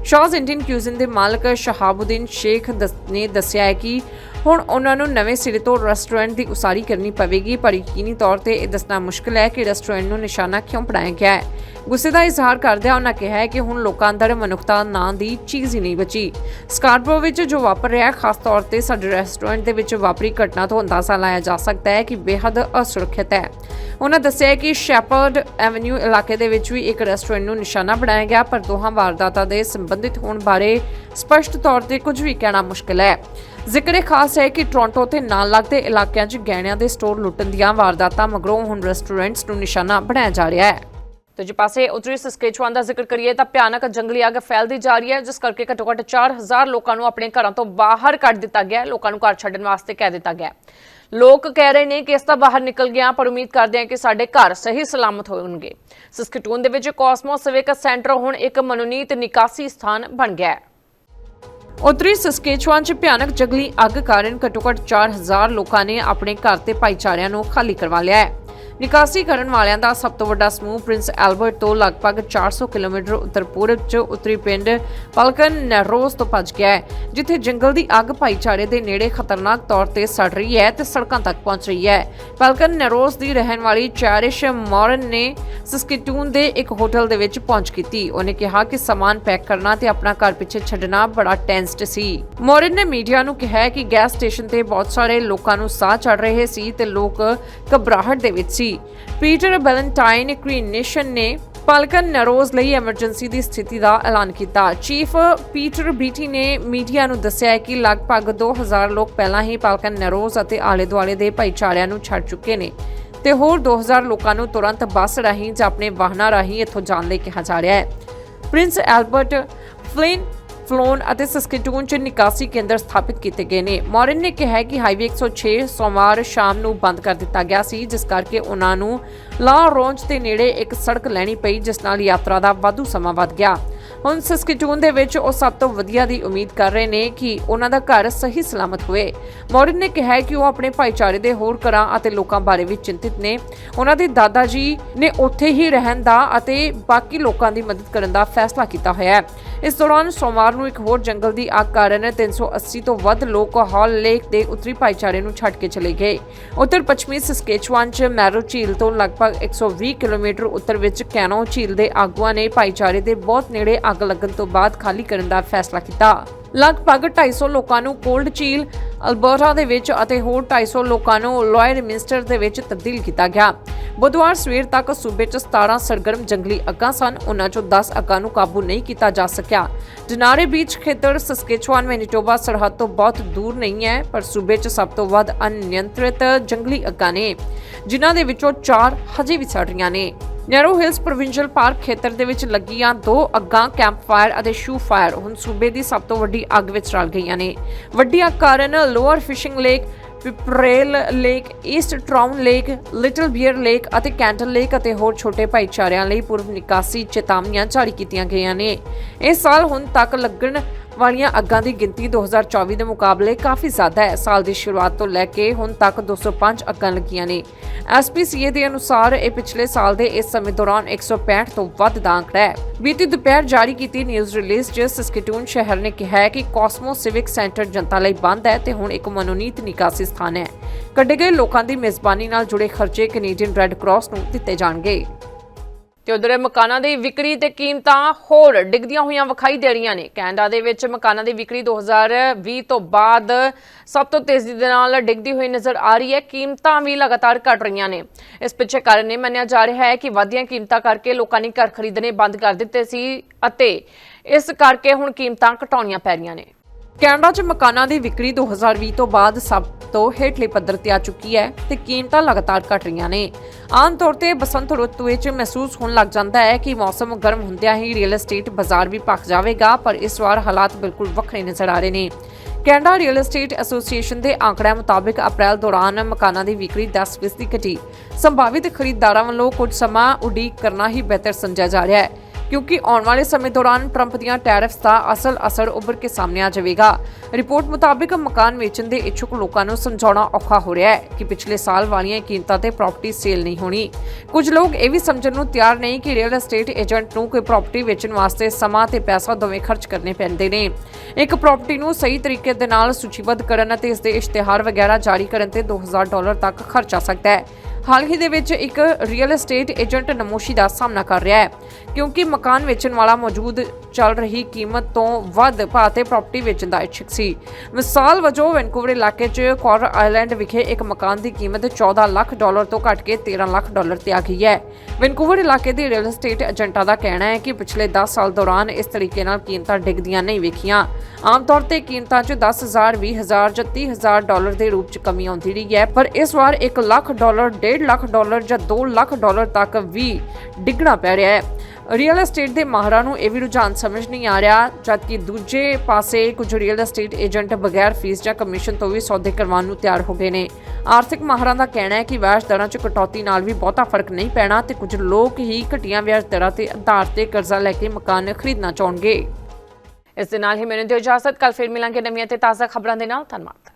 S1: ਸ਼ਾਹਜ ਇੰਡੀਅਨ ਕਿਊਜ਼ਨ ਦੇ ਮਾਲਕ ਸ਼ਹਾਬੁਦੀਨ ਸ਼ੇਖ ਨੇ ਦੱਸਿਆ ਹੈ ਕਿ ਹੁਣ ਉਹਨਾਂ ਨੂੰ ਨਵੇਂ ਸਿਰੇ ਤੋਂ ਰੈਸਟੋਰੈਂਟ ਦੀ ਉਸਾਰੀ ਕਰਨੀ ਪਵੇਗੀ, ਪਰ ਯਕੀਨੀ ਤੌਰ ਤੇ ਇਹ ਦੱਸਣਾ ਮੁਸ਼ਕਲ ਹੈ ਕਿ ਰੈਸਟੋਰੈਂਟ ਨੂੰ ਨਿਸ਼ਾਨਾ ਕਿਉਂ ਬਣਾਇਆ ਗਿਆ ਹੈ। ਗੁੱਸੇ ਦਾ ਇਜ਼ਹਾਰ ਕਰਦਿਆਂ ਉਹਨਾਂ ਕਿਹਾ ਹੈ ਕਿ ਹੁਣ ਲੋਕਾਂ ਅੰਦਰ ਮਨੁੱਖਤਾ ਨਾਂ ਦੀ ਚੀਜ਼ ਹੀ ਨਹੀਂ ਬਚੀ। ਸਕਾਰਪੋ ਵਿੱਚ ਜੋ ਵਾਪਰ ਰਿਹਾ ਹੈ, ਖਾਸ ਤੌਰ ਤੇ ਸਾਡੇ ਰੈਸਟੋਰੈਂਟ ਦੇ ਵਿੱਚ ਵਾਪਰੀ ਘਟਨਾ ਤੋਂ ਅੰਦਾਜ਼ਾ ਲਾਇਆ ਜਾ ਸਕਦਾ ਹੈ ਕਿ ਬੇहद ਅਸੁਰੱਖਿਅਤ ਹੈ। ਉਹਨਾਂ ਦੱਸਿਆ ਕਿ ਸ਼ੈਪਰਡ ਐਵਨਿਊ ਇਲਾਕੇ ਦੇ ਵਿੱਚ ਵੀ ਇੱਕ ਰੈਸਟੋਰੈਂਟ ਨੂੰ ਨਿਸ਼ਾਨਾ ਬਣਾਇਆ ਗਿਆ, ਪਰ ਦੋਹਾਂ ਵਾਰਦਾਤਾਂ ਦੇ ਸੰਬੰਧਿਤ ਹੋਣ ਬਾਰੇ ਸਪਸ਼ਟ ਤੌਰ ਤੇ ਕੁਝ ਵੀ ਕਹਿਣਾ ਮੁਸ਼ਕਲ ਹੈ। ਜ਼ਿਕਰ ਖਾਸ ਹੈ ਕਿ ਟੋਰਾਂਟੋ ਤੇ ਨਾਲ ਲੱਗਦੇ ਇਲਾਕਿਆਂ 'ਚ ਗਹਿਣਿਆਂ ਦੇ ਸਟੋਰ ਲੁੱਟਣ ਦੀਆਂ ਵਾਰਦਾਤਾਂ ਮਗਰੋਂ ਹੁਣ ਰੈਸਟੋਰੈਂਟਸ ਨੂੰ ਨਿਸ਼ਾਨਾ ਬਣਾਇਆ ਜਾ ਰਿਹਾ ਹੈ। ਦੂਜੇ ਪਾਸੇ ਉੱਤਰੀ ਸਸਕੇਚੁਆਨ ਦਾ ਜ਼ਿਕਰ ਕਰੀਏ ਤਾਂ ਭਿਆਨਕ ਜੰਗਲੀ ਅੱਗ ਫੈਲਦੀ ਜਾ ਰਹੀ ਹੈ, ਜਿਸ ਕਰਕੇ ਘੱਟੋ-ਘੱਟ 4000 ਲੋਕਾਂ ਨੂੰ ਆਪਣੇ ਘਰਾਂ ਤੋਂ ਬਾਹਰ ਕੱਢ ਦਿੱਤਾ ਗਿਆ ਹੈ। ਲੋਕਾਂ ਨੂੰ ਘਰ ਛੱਡਣ ਵਾਸਤੇ ਕਹਿ ਦਿੱਤਾ ਗਿਆ ਹੈ। ਲੋਕ ਕਹਿ ਰਹੇ ਨੇ ਕਿ ਇਸ ਤਾਂ ਬਾਹਰ ਨਿਕਲ ਗਿਆ, ਪਰ ਉਮੀਦ ਕਰਦੇ ਹਾਂ ਕਿ ਸਾਡੇ ਘਰ ਸਹੀ ਸਲਾਮਤ ਹੋਣਗੇ। ਸਸਕੇਟੂਨ ਦੇ ਵਿੱਚ ਕਾਸਮੋ ਸਿਵਿਕ ਸੈਂਟਰ ਹੁਣ ਇੱਕ ਮਨੋਨੀਤ ਨਿਕਾਸੀ ਸਥਾਨ ਬਣ ਗਿਆ ਹੈ। ਉੱਤਰੀ ਸਸਕੇਚੁਆਨ 'ਚ ਭਿਆਨਕ ਜੰਗਲੀ ਅੱਗ ਕਾਰਨ ਘੱਟੋ-ਘੱਟ 4000 ਲੋਕਾਂ ਨੇ ਆਪਣੇ ਘਰ ਤੇ ਭਾਈਚਾਰਿਆਂ ਨੂੰ ਖਾਲੀ ਕਰਵਾ ਲਿਆ ਹੈ। ਨਿਕਾਸੀ ਕਰਨ ਵਾਲਿਆਂ ਦਾ ਸਭ ਤੋਂ ਵੱਡਾ ਸਮੂਹ ਪ੍ਰਿੰਸ ਐਲਬਰਟ ਤੋਂ ਲਗਭਗ 400 ਕਿਲੋਮੀਟਰ ਉੱਤਰ ਪੂਰਬ 'ਚ ਉੱਤਰੀ ਪਿੰਡ ਪਲਕਨ ਨੈਰੋਸ ਤੋਂ ਭੱਜ ਗਿਆ ਹੈ, ਜਿੱਥੇ ਜੰਗਲ ਦੀ ਅੱਗ ਭਾਈਚਾਰੇ ਦੇ ਨੇੜੇ ਖਤਰਨਾਕ ਤੌਰ ਤੇ ਸੜ ਰਹੀ ਹੈ ਤੇ ਸੜਕਾਂ ਤੱਕ ਪਹੁੰਚ ਰਹੀ ਹੈ। ਪਲਕਨ ਨੈਰੋਸ ਦੀ ਰਹਿਣ ਵਾਲੀ ਚੈਰਿਸ਼ ਮੌਰਨ ਨੇ ਸਸਕਿਟੂਨ ਦੇ ਇੱਕ ਹੋਟਲ ਦੇ ਵਿੱਚ ਪਹੁੰਚ ਕੀਤੀ। ਉਹਨੇ ਕਿਹਾ ਕਿ ਸਮਾਨ ਪੈਕ ਕਰਨਾ ਤੇ ਆਪਣਾ ਘਰ ਪਿੱਛੇ ਛੱਡਣਾ ਬੜਾ ਟੈਂਸਟ ਸੀ। ਮੌਰਨ ਨੇ ਮੀਡੀਆ ਨੂੰ ਕਿਹਾ ਕਿ ਗੈਸ ਸਟੇਸ਼ਨ ਤੇ ਬਹੁਤ ਸਾਰੇ ਲੋਕਾਂ ਨੂੰ ਸਾਹ ਚੜ ਰਹੇ ਸੀ ਤੇ ਲੋਕ ਘਬਰਾਹਟ ਦੇ ਵਿੱਚ ਸੀ। ਪੀਟਰ ਬੈਲੈਂਟਾਈਨ ਕ੍ਰੀਨੇਸ਼ਨ ਨੇ ਪਾਲਕਨ ਨਰੋਜ਼ ਲਈ ਐਮਰਜੈਂਸੀ ਦੀ ਸਥਿਤੀ ਦਾ ਐਲਾਨ ਕੀਤਾ। ਚੀਫ ਪੀਟਰ ਬੀਟੀ ਨੇ ਮੀਡੀਆ ਨੂੰ ਦੱਸਿਆ ਕਿ ਲਗਭਗ 2000 ਲੋਕ ਪਹਿਲਾਂ ਹੀ ਪਾਲਕਨ ਨਰੋਜ਼ ਅਤੇ ਆਲੇ-ਦੁਆਲੇ ਦੇ ਭਾਈਚਾਰਿਆਂ ਨੂੰ ਛੱਡ ਚੁੱਕੇ ਨੇ ਤੇ ਹੋਰ 2000 ਲੋਕਾਂ ਨੂੰ ਤੁਰੰਤ ਬੱਸ ਰਾਹੀਂ ਜਾਂ ਆਪਣੇ ਵਾਹਨਾਂ ਰਾਹੀਂ ਇੱਥੋਂ ਜਾਣ ਲਈ ਕਿਹਾ ਜਾ ਰਿਹਾ ਹੈ। ਪ੍ਰਿੰਸ ਐਲਬਰਟ ਫਲਿਨ ਫਲੋਨ ਅਤੇ ਸਸਕੇਟੂਨ ਚ ਨਿਕਾਸੀ ਕੇਂਦਰ ਸਥਾਪਿਤ ਕੀਤੇ ਗਏ ਨੇ। ਮੌਰਨ ਨੇ ਕਿਹਾ ਕਿ ਹਾਈਵੇ 106 ਸੋਮਵਾਰ ਸ਼ਾਮ ਨੂੰ ਬੰਦ ਕਰ ਦਿੱਤਾ ਗਿਆ ਸੀ, ਜਿਸ ਕਰਕੇ ਉਹਨਾਂ ਨੂੰ ਲਾ ਰੋਂਜ ਦੇ ਨੇੜੇ ਇੱਕ ਸੜਕ ਲੈਣੀ ਪਈ, ਜਿਸ ਨਾਲ ਯਾਤਰਾ ਦਾ ਵਾਧੂ ਸਮਾਂ ਵੱਧ ਗਿਆ। ਹੁਣ ਸਸਕੇਟੂਨ ਦੇ ਵਿੱਚ ਉਹ ਸਭ ਤੋਂ ਵਧੀਆ ਦੀ ਉਮੀਦ ਕਰ ਰਹੇ ਨੇ ਕਿ ਉਹਨਾਂ ਦਾ ਘਰ ਸਹੀ ਸਲਾਮਤ ਹੋਵੇ। ਮੌਰਨ ਨੇ ਕਿਹਾ ਕਿ ਉਹ ਆਪਣੇ ਭਾਈਚਾਰੇ ਦੇ ਹੋਰ ਘਰਾਂ ਅਤੇ ਲੋਕਾਂ ਬਾਰੇ ਵੀ ਚਿੰਤਿਤ ਨੇ। ਉਹਨਾਂ ਦੇ ਦਾਦਾ ਜੀ ਨੇ ਉੱਥੇ ਹੀ ਰਹਿਣ ਦਾ ਅਤੇ ਬਾਕੀ ਲੋਕਾਂ ਦੀ ਮਦਦ ਕਰਨ ਦਾ ਫੈਸਲਾ ਕੀਤਾ ਹੋਇਆ ਹੈ। ਇਸ ਦੌਰਾਨ ਸੋਮਵਾਰ ਨੂੰ ਇੱਕ ਹੋਰ ਜੰਗਲ ਦੀ ਅੱਗ ਕਾਰਨ 380 ਤੋਂ ਵੱਧ ਲੋਕ ਹੌਲ ਲੇਕ ਦੇ ਉੱਤਰੀ ਭਾਈਚਾਰੇ ਨੂੰ ਛੱਡ ਕੇ ਚਲੇ ਗਏ। ਉੱਤਰ ਪੱਛਮੀ ਸਸਕੇਚੁਆਨ ਚ ਮੈਰੋ ਝੀਲ ਤੋਂ ਲਗਭਗ 120 ਕਿਲੋਮੀਟਰ ਉੱਤਰ ਵਿੱਚ ਕੈਨੋ ਝੀਲ ਦੇ ਆਗੂਆਂ ਨੇ ਭਾਈਚਾਰੇ ਦੇ ਬਹੁਤ ਨੇੜੇ ਅੱਗ ਲੱਗਣ ਤੋਂ ਬਾਅਦ ਖਾਲੀ ਕਰਨ ਦਾ ਫੈਸਲਾ ਕੀਤਾ। ਲਗਭਗ 250 ਲੋਕਾਂ ਨੂੰ ਕੋਲਡ ਝੀਲ ਅਲਬਰਟਾ ਦੇ ਵਿੱਚ ਅਤੇ ਹੋਰ 250 ਲੋਕਾਂ ਨੂੰ ਲੋਇਰ ਮਿਨਸਟਰ ਦੇ ਵਿੱਚ ਤਬਦੀਲ ਕੀਤਾ ਗਿਆ। ਬੁੱਧਵਾਰ ਸਵੇਰ ਤੱਕ ਸੂਬੇ 'ਚ 17 ਸਰਗਰਮ ਜੰਗਲੀ ਅੱਗਾਂ ਸਨ। ਉਹਨਾਂ 'ਚੋਂ 10 ਅੱਗਾਂ ਨੂੰ ਕਾਬੂ ਨਹੀਂ ਕੀਤਾ ਜਾ ਸਕਿਆ। ਜਨਾਰੇ ਬੀਚ ਖੇਤਰ ਸਸਕੇਚੁਆਨ ਮੈਨੀਟੋਬਾ ਸਰਹੱਦ ਤੋਂ ਬਹੁਤ ਦੂਰ ਨਹੀਂ ਹੈ, ਪਰ ਸੂਬੇ 'ਚ ਸਭ ਤੋਂ ਵੱਧ ਅਨਿਯੰਤਰਿਤ ਜੰਗਲੀ ਅੱਗਾਂ ਨੇ, ਜਿਨ੍ਹਾਂ ਦੇ ਵਿੱਚੋਂ 4 ਹਜੇ ਵੀ ਸੜ ਰਹੀਆਂ ਨੇ। ਨੈਰੋ ਹਿਲਸ ਪ੍ਰੋਵਿੰਸ਼ੀਅਲ ਪਾਰਕ ਖੇਤਰ ਦੇ ਵਿੱਚ ਲੱਗੀਆਂ ਦੋ ਅੱਗਾਂ ਕੈਂਪ ਫਾਇਰ ਅਤੇ ਸ਼ੂ ਫਾਇਰ ਹੁਣ ਸੂਬੇ ਦੀ ਸਭ ਤੋਂ ਵੱਡੀ ਅੱਗ ਵਿੱਚ ਰਲ ਗਈਆਂ ਨੇ। ਵੱਡੀ ਅੱਗ ਕਾਰਨ lower fishing lake, ਪਿਪਰੇਲ lake, East Trout Lake, Little Bear Lake ਅਤੇ ਕੈਂਟਲ ਲੇਕ ਅਤੇ ਹੋਰ ਛੋਟੇ ਭਾਈਚਾਰਿਆਂ ਲਈ ਪੂਰਵ ਨਿਕਾਸੀ ਚੇਤਾਵਨੀਆਂ ਜਾਰੀ ਕੀਤੀਆਂ ਗਈਆਂ ਨੇ। ਇਸ ਸਾਲ ਹੁਣ ਤੱਕ ਲੱਗਣ ਵਾਲੀਆਂ ਅੱਗਾਂ ਦੀ ਗਿਣਤੀ 2024 ਦੇ ਮੁਕਾਬਲੇ ਕਾਫੀ ਜ਼ਿਆਦਾ ਹੈ। ਸਾਲ ਦੀ ਸ਼ੁਰੂਆਤ ਤੋਂ ਲੈ ਕੇ ਹੁਣ ਤੱਕ 205 ਅੱਗਾਂ ਲੱਗੀਆਂ ਨੇ। ਐਸਪੀਸੀਏ ਦੇ ਅਨੁਸਾਰ ਇਹ ਪਿਛਲੇ ਸਾਲ ਦੇ ਇਸ ਸਮੇਂ ਦੌਰਾਨ 165 ਤੋਂ ਵੱਧ ਦਾ ਅੰਕੜਾ ਹੈ। ਬੀਤੀ ਦੁਪਹਿਰ ਜਾਰੀ ਕੀਤੀ ਨਿਊਜ਼ ਰਿਲੀਜ਼ 'ਚ ਸਸਕੇਟੂਨ ਸ਼ਹਿਰ ਨੇ ਕਿਹਾ ਹੈ ਕਿ ਕਾਸਮੋ ਸਿਵਿਕ ਸੈਂਟਰ ਜਨਤਾ ਲਈ ਬੰਦ ਹੈ ਤੇ ਹੁਣ ਇੱਕ ਮਨੋਨੀਤ ਨਿਕਾਸੀ ਸਥਾਨ ਹੈ। ਕੱਢੇ ਗਏ ਲੋਕਾਂ ਦੀ ਮੇਜ਼ਬਾਨੀ ਨਾਲ ਜੁੜੇ ਖਰਚੇ ਕੈਨੇਡੀਅਨ ਰੈੱਡ ਕਰਾਸ ਨੂੰ ਦਿੱਤੇ ਜਾਣਗੇ। ਤੇ ਉਧਰ ਮਕਾਨਾਂ ਦੀ ਵਿਕਰੀ ਤੇ ਕੀਮਤਾਂ ਹੋਰ ਡਿੱਗਦੀਆਂ ਹੋਈਆਂ ਵਿਖਾਈ ਦੇ ਰਹੀਆਂ ਨੇ। ਕੈਨੇਡਾ ਦੇ ਵਿੱਚ ਮਕਾਨਾਂ ਦੀ ਵਿਕਰੀ 2020 ਤੋਂ ਬਾਅਦ ਸਭ ਤੋਂ ਤੇਜ਼ੀ ਦੇ ਨਾਲ ਡਿੱਗਦੀ ਹੋਈ ਨਜ਼ਰ ਆ ਰਹੀ ਹੈ। ਕੀਮਤਾਂ ਵੀ ਲਗਾਤਾਰ ਘਟ ਰਹੀਆਂ ਨੇ। ਇਸ ਪਿੱਛੇ ਕਾਰਨ ਇਹ ਮੰਨਿਆ ਜਾ ਰਿਹਾ ਹੈ ਕਿ ਵਧੀਆਂ ਕੀਮਤਾਂ ਕਰਕੇ ਲੋਕਾਂ ਨੇ ਘਰ ਖਰੀਦਣੇ ਬੰਦ ਕਰ ਦਿੱਤੇ ਸੀ ਅਤੇ ਇਸ ਕਰਕੇ ਹੁਣ ਕੀਮਤਾਂ ਘਟਾਉਣੀਆਂ ਪੈ ਰਹੀਆਂ ਨੇ। ਕੈਨੇਡਾ 'ਚ ਮਕਾਨਾਂ ਦੀ ਵਿਕਰੀ 2020 ਤੋਂ ਬਾਅਦ ਸਭ ਤੋਂ ਹੇਠਲੇ ਪੱਧਰ ਤੇ ਆ ਚੁੱਕੀ ਹੈ ਤੇ ਕੀਮਤਾਂ ਲਗਾਤਾਰ ਘਟ ਰਹੀਆਂ ਨੇ। ਆਮ ਤੌਰ ਤੇ ਬਸੰਤ ਰੁੱਤ ਵਿੱਚ ਮਹਿਸੂਸ ਹੋਣ ਲੱਗ ਜਾਂਦਾ ਹੈ ਕਿ ਮੌਸਮ ਗਰਮ ਹੁੰਦਿਆਂ ਹੀ ਰੀਅਲ ਏਸਟੇਟ ਬਾਜ਼ਾਰ ਵੀ ਭਖ ਜਾਵੇਗਾ, ਪਰ ਇਸ ਵਾਰ ਹਾਲਾਤ ਬਿਲਕੁਲ ਵੱਖਰੇ ਨਜ਼ਰ ਆ ਰਹੇ ਨੇ। ਕੈਨੇਡਾ ਰੀਅਲ ਏਸਟੇਟ ਐਸੋਸੀਏਸ਼ਨ ਦੇ ਆંકੜਿਆਂ ਮੁਤਾਬਕ ਅਪ੍ਰੈਲ ਦੌਰਾਨ ਮਕਾਨਾਂ ਦੀ ਵਿਕਰੀ 10% ਦੀ ਘਟੀ। ਸੰਭਾਵਿਤ ਖਰੀਦਦਾਰਾਂ ਵੱਲੋਂ ਕੁਝ ਸਮਾਂ ਉਡੀਕ ਕਰਨਾ ਹੀ ਬਿਹਤਰ ਸਮਝਿਆ ਜਾ ਰਿਹਾ ਹੈ। ਕਿਉਂਕਿ ਆਉਣ ਵਾਲੇ ਸਮੇਂ ਦੌਰਾਨ ਟਰੰਪ ਦੀਆਂ ਟੈਰਿਫਸ ਦਾ ਅਸਲ ਅਸਰ ਉੱਭਰ ਕੇ ਸਾਹਮਣੇ ਆ ਜਾਵੇਗਾ। ਰਿਪੋਰਟ ਮੁਤਾਬਕ ਮਕਾਨ ਵੇਚਣ ਦੇ ਇੱਛੁਕ ਲੋਕਾਂ ਨੂੰ ਸਮਝਾਉਣਾ ਔਖਾ ਹੋ ਰਿਹਾ ਹੈ ਕਿ ਪਿਛਲੇ ਸਾਲ ਵਾਲੀਆਂ ਕੀਮਤਾਂ ਤੇ ਪ੍ਰਾਪਰਟੀ ਸੇਲ ਨਹੀਂ ਹੋਣੀ। ਕੁਝ ਲੋਕ ਇਹ ਵੀ ਸਮਝਣ ਨੂੰ ਤਿਆਰ ਨਹੀਂ ਕਿ ਰੀਅਲ ਏਸਟੇਟ ਏਜੰਟ ਨੂੰ ਕੋਈ ਪ੍ਰਾਪਰਟੀ ਵੇਚਣ ਵਾਸਤੇ ਸਮਾਂ ਤੇ ਪੈਸਾ ਦੋਵੇਂ ਖਰਚ ਕਰਨੇ ਪੈਂਦੇ ਨੇ। ਇੱਕ ਪ੍ਰਾਪਰਟੀ ਨੂੰ ਸਹੀ ਤਰੀਕੇ ਦੇ ਨਾਲ ਸੂਚੀਬੱਧ ਕਰਨ ਅਤੇ ਇਸ ਦੇ ਇਸ਼ਤਿਹਾਰ ਵਗੈਰਾ ਜਾਰੀ ਕਰਨ ਤੇ 2000 ਡਾਲਰ ਤੱਕ ਖਰਚ ਆ ਸਕਦਾ ਹੈ। ਹਾਲ ਹੀ ਦੇ ਵਿੱਚ ਇੱਕ ਰੀਅਲ ਏਸਟੇਟ ਏਜੰਟ ਨਮੋਸ਼ੀ ਦਾ ਸਾਹਮਣਾ ਕਰ ਰਿਹਾ ਹੈ, ਕਿਉਂਕਿ ਮਕਾਨ ਵੇਚਣ ਵਾਲਾ ਮੌਜੂਦ ਚੱਲ ਰਹੀ ਕੀਮਤ ਤੋਂ ਵੱਧ ਭਾਅ ਤੇ ਪ੍ਰਾਪਰਟੀ ਵੇਚਣ ਦਾ ਇੱਛੁਕ ਸੀ। ਮਿਸਾਲ ਵਜੋਂ ਵੈਨਕੂਵਰ ਇਲਾਕੇ 'ਚ ਕੋਰ ਆਈਲੈਂਡ ਵਿਖੇ ਇੱਕ ਮਕਾਨ ਦੀ ਕੀਮਤ 14 ਲੱਖ ਡਾਲਰ ਤੋਂ ਘਟ ਕੇ 13 ਲੱਖ ਡਾਲਰ ਤੇ ਆ ਗਈ ਹੈ। ਵੈਨਕੂਵਰ ਇਲਾਕੇ ਦੇ ਰੀਅਲ ਏਸਟੇਟ ਏਜੰਟਾਂ ਦਾ ਕਹਿਣਾ ਹੈ ਕਿ ਪਿਛਲੇ 10 ਸਾਲ ਦੌਰਾਨ ਇਸ ਤਰੀਕੇ ਨਾਲ ਕੀਮਤਾਂ ਡਿੱਗਦੀਆਂ ਨਹੀਂ ਵੇਖੀਆਂ। ਆਮ ਤੌਰ ਤੇ ਕੀਮਤਾਂ 'ਚ 10000 20000 ਜਾਂ 30000 ਡਾਲਰ ਦੇ ਰੂਪ 'ਚ ਕਮੀ ਆਉਂਦੀ ਰਹੀ ਹੈ, ਪਰ ਇਸ ਵਾਰ 1 ਲੱਖ ਡਾਲਰ 1.5 ਲੱਖ ਡਾਲਰ ਜਾਂ 2 ਲੱਖ ਡਾਲਰ ਤੱਕ ਵੀ ਡਿੱਗਣਾ ਪੈ ਰਿਹਾ ਹੈ। ਰੀਅਲ ਏਸਟੇਟ ਦੇ ਮਾਹਰਾਂ ਨੂੰ ਇਹ ਵੀ ਰੁਝਾਨ ਸਮਝ ਨਹੀਂ ਆ ਰਿਹਾ, ਜਦਕਿ ਦੂਜੇ ਪਾਸੇ ਕੁਝ ਰੀਅਲ ਏਸਟੇਟ ਏਜੰਟ ਬਗੈਰ ਫੀਸ ਜਾਂ ਕਮਿਸ਼ਨ ਤੋਂ ਵੀ ਸੌਦੇ ਕਰਵਾਉਣ ਨੂੰ ਤਿਆਰ ਹੋ ਗਏ ਨੇ। ਆਰਥਿਕ ਮਾਹਰਾਂ ਦਾ ਕਹਿਣਾ ਹੈ ਕਿ ਵਿਆਜ ਦਰਾਂ 'ਚ ਕਟੌਤੀ ਨਾਲ ਵੀ ਬਹੁਤਾ ਫ਼ਰਕ ਨਹੀਂ ਪੈਣਾ ਤੇ ਕੁਝ ਲੋਕ ਹੀ ਘਟੀਆਂ ਵਿਆਜ ਦਰਾਂ ਤੇ ਆਧਾਰ ਤੇ ਕਰਜ਼ਾ ਲੈ ਕੇ ਮਕਾਨ ਖਰੀਦਣਾ ਚਾਹਣਗੇ। ਇਸ ਦੇ ਨਾਲ ਹੀ ਮੈਨੂੰ ਦਿਓ ਇਜਾਜ਼ਤ ਕੱਲ ਫਿਰ ਮਿਲਾਂਗੇ ਨਵੀਆਂ ਤੇ ਤਾਜ਼ਾ ਖਬਰਾਂ ਦੇ ਨਾਲ। ਧੰਨਵਾਦ।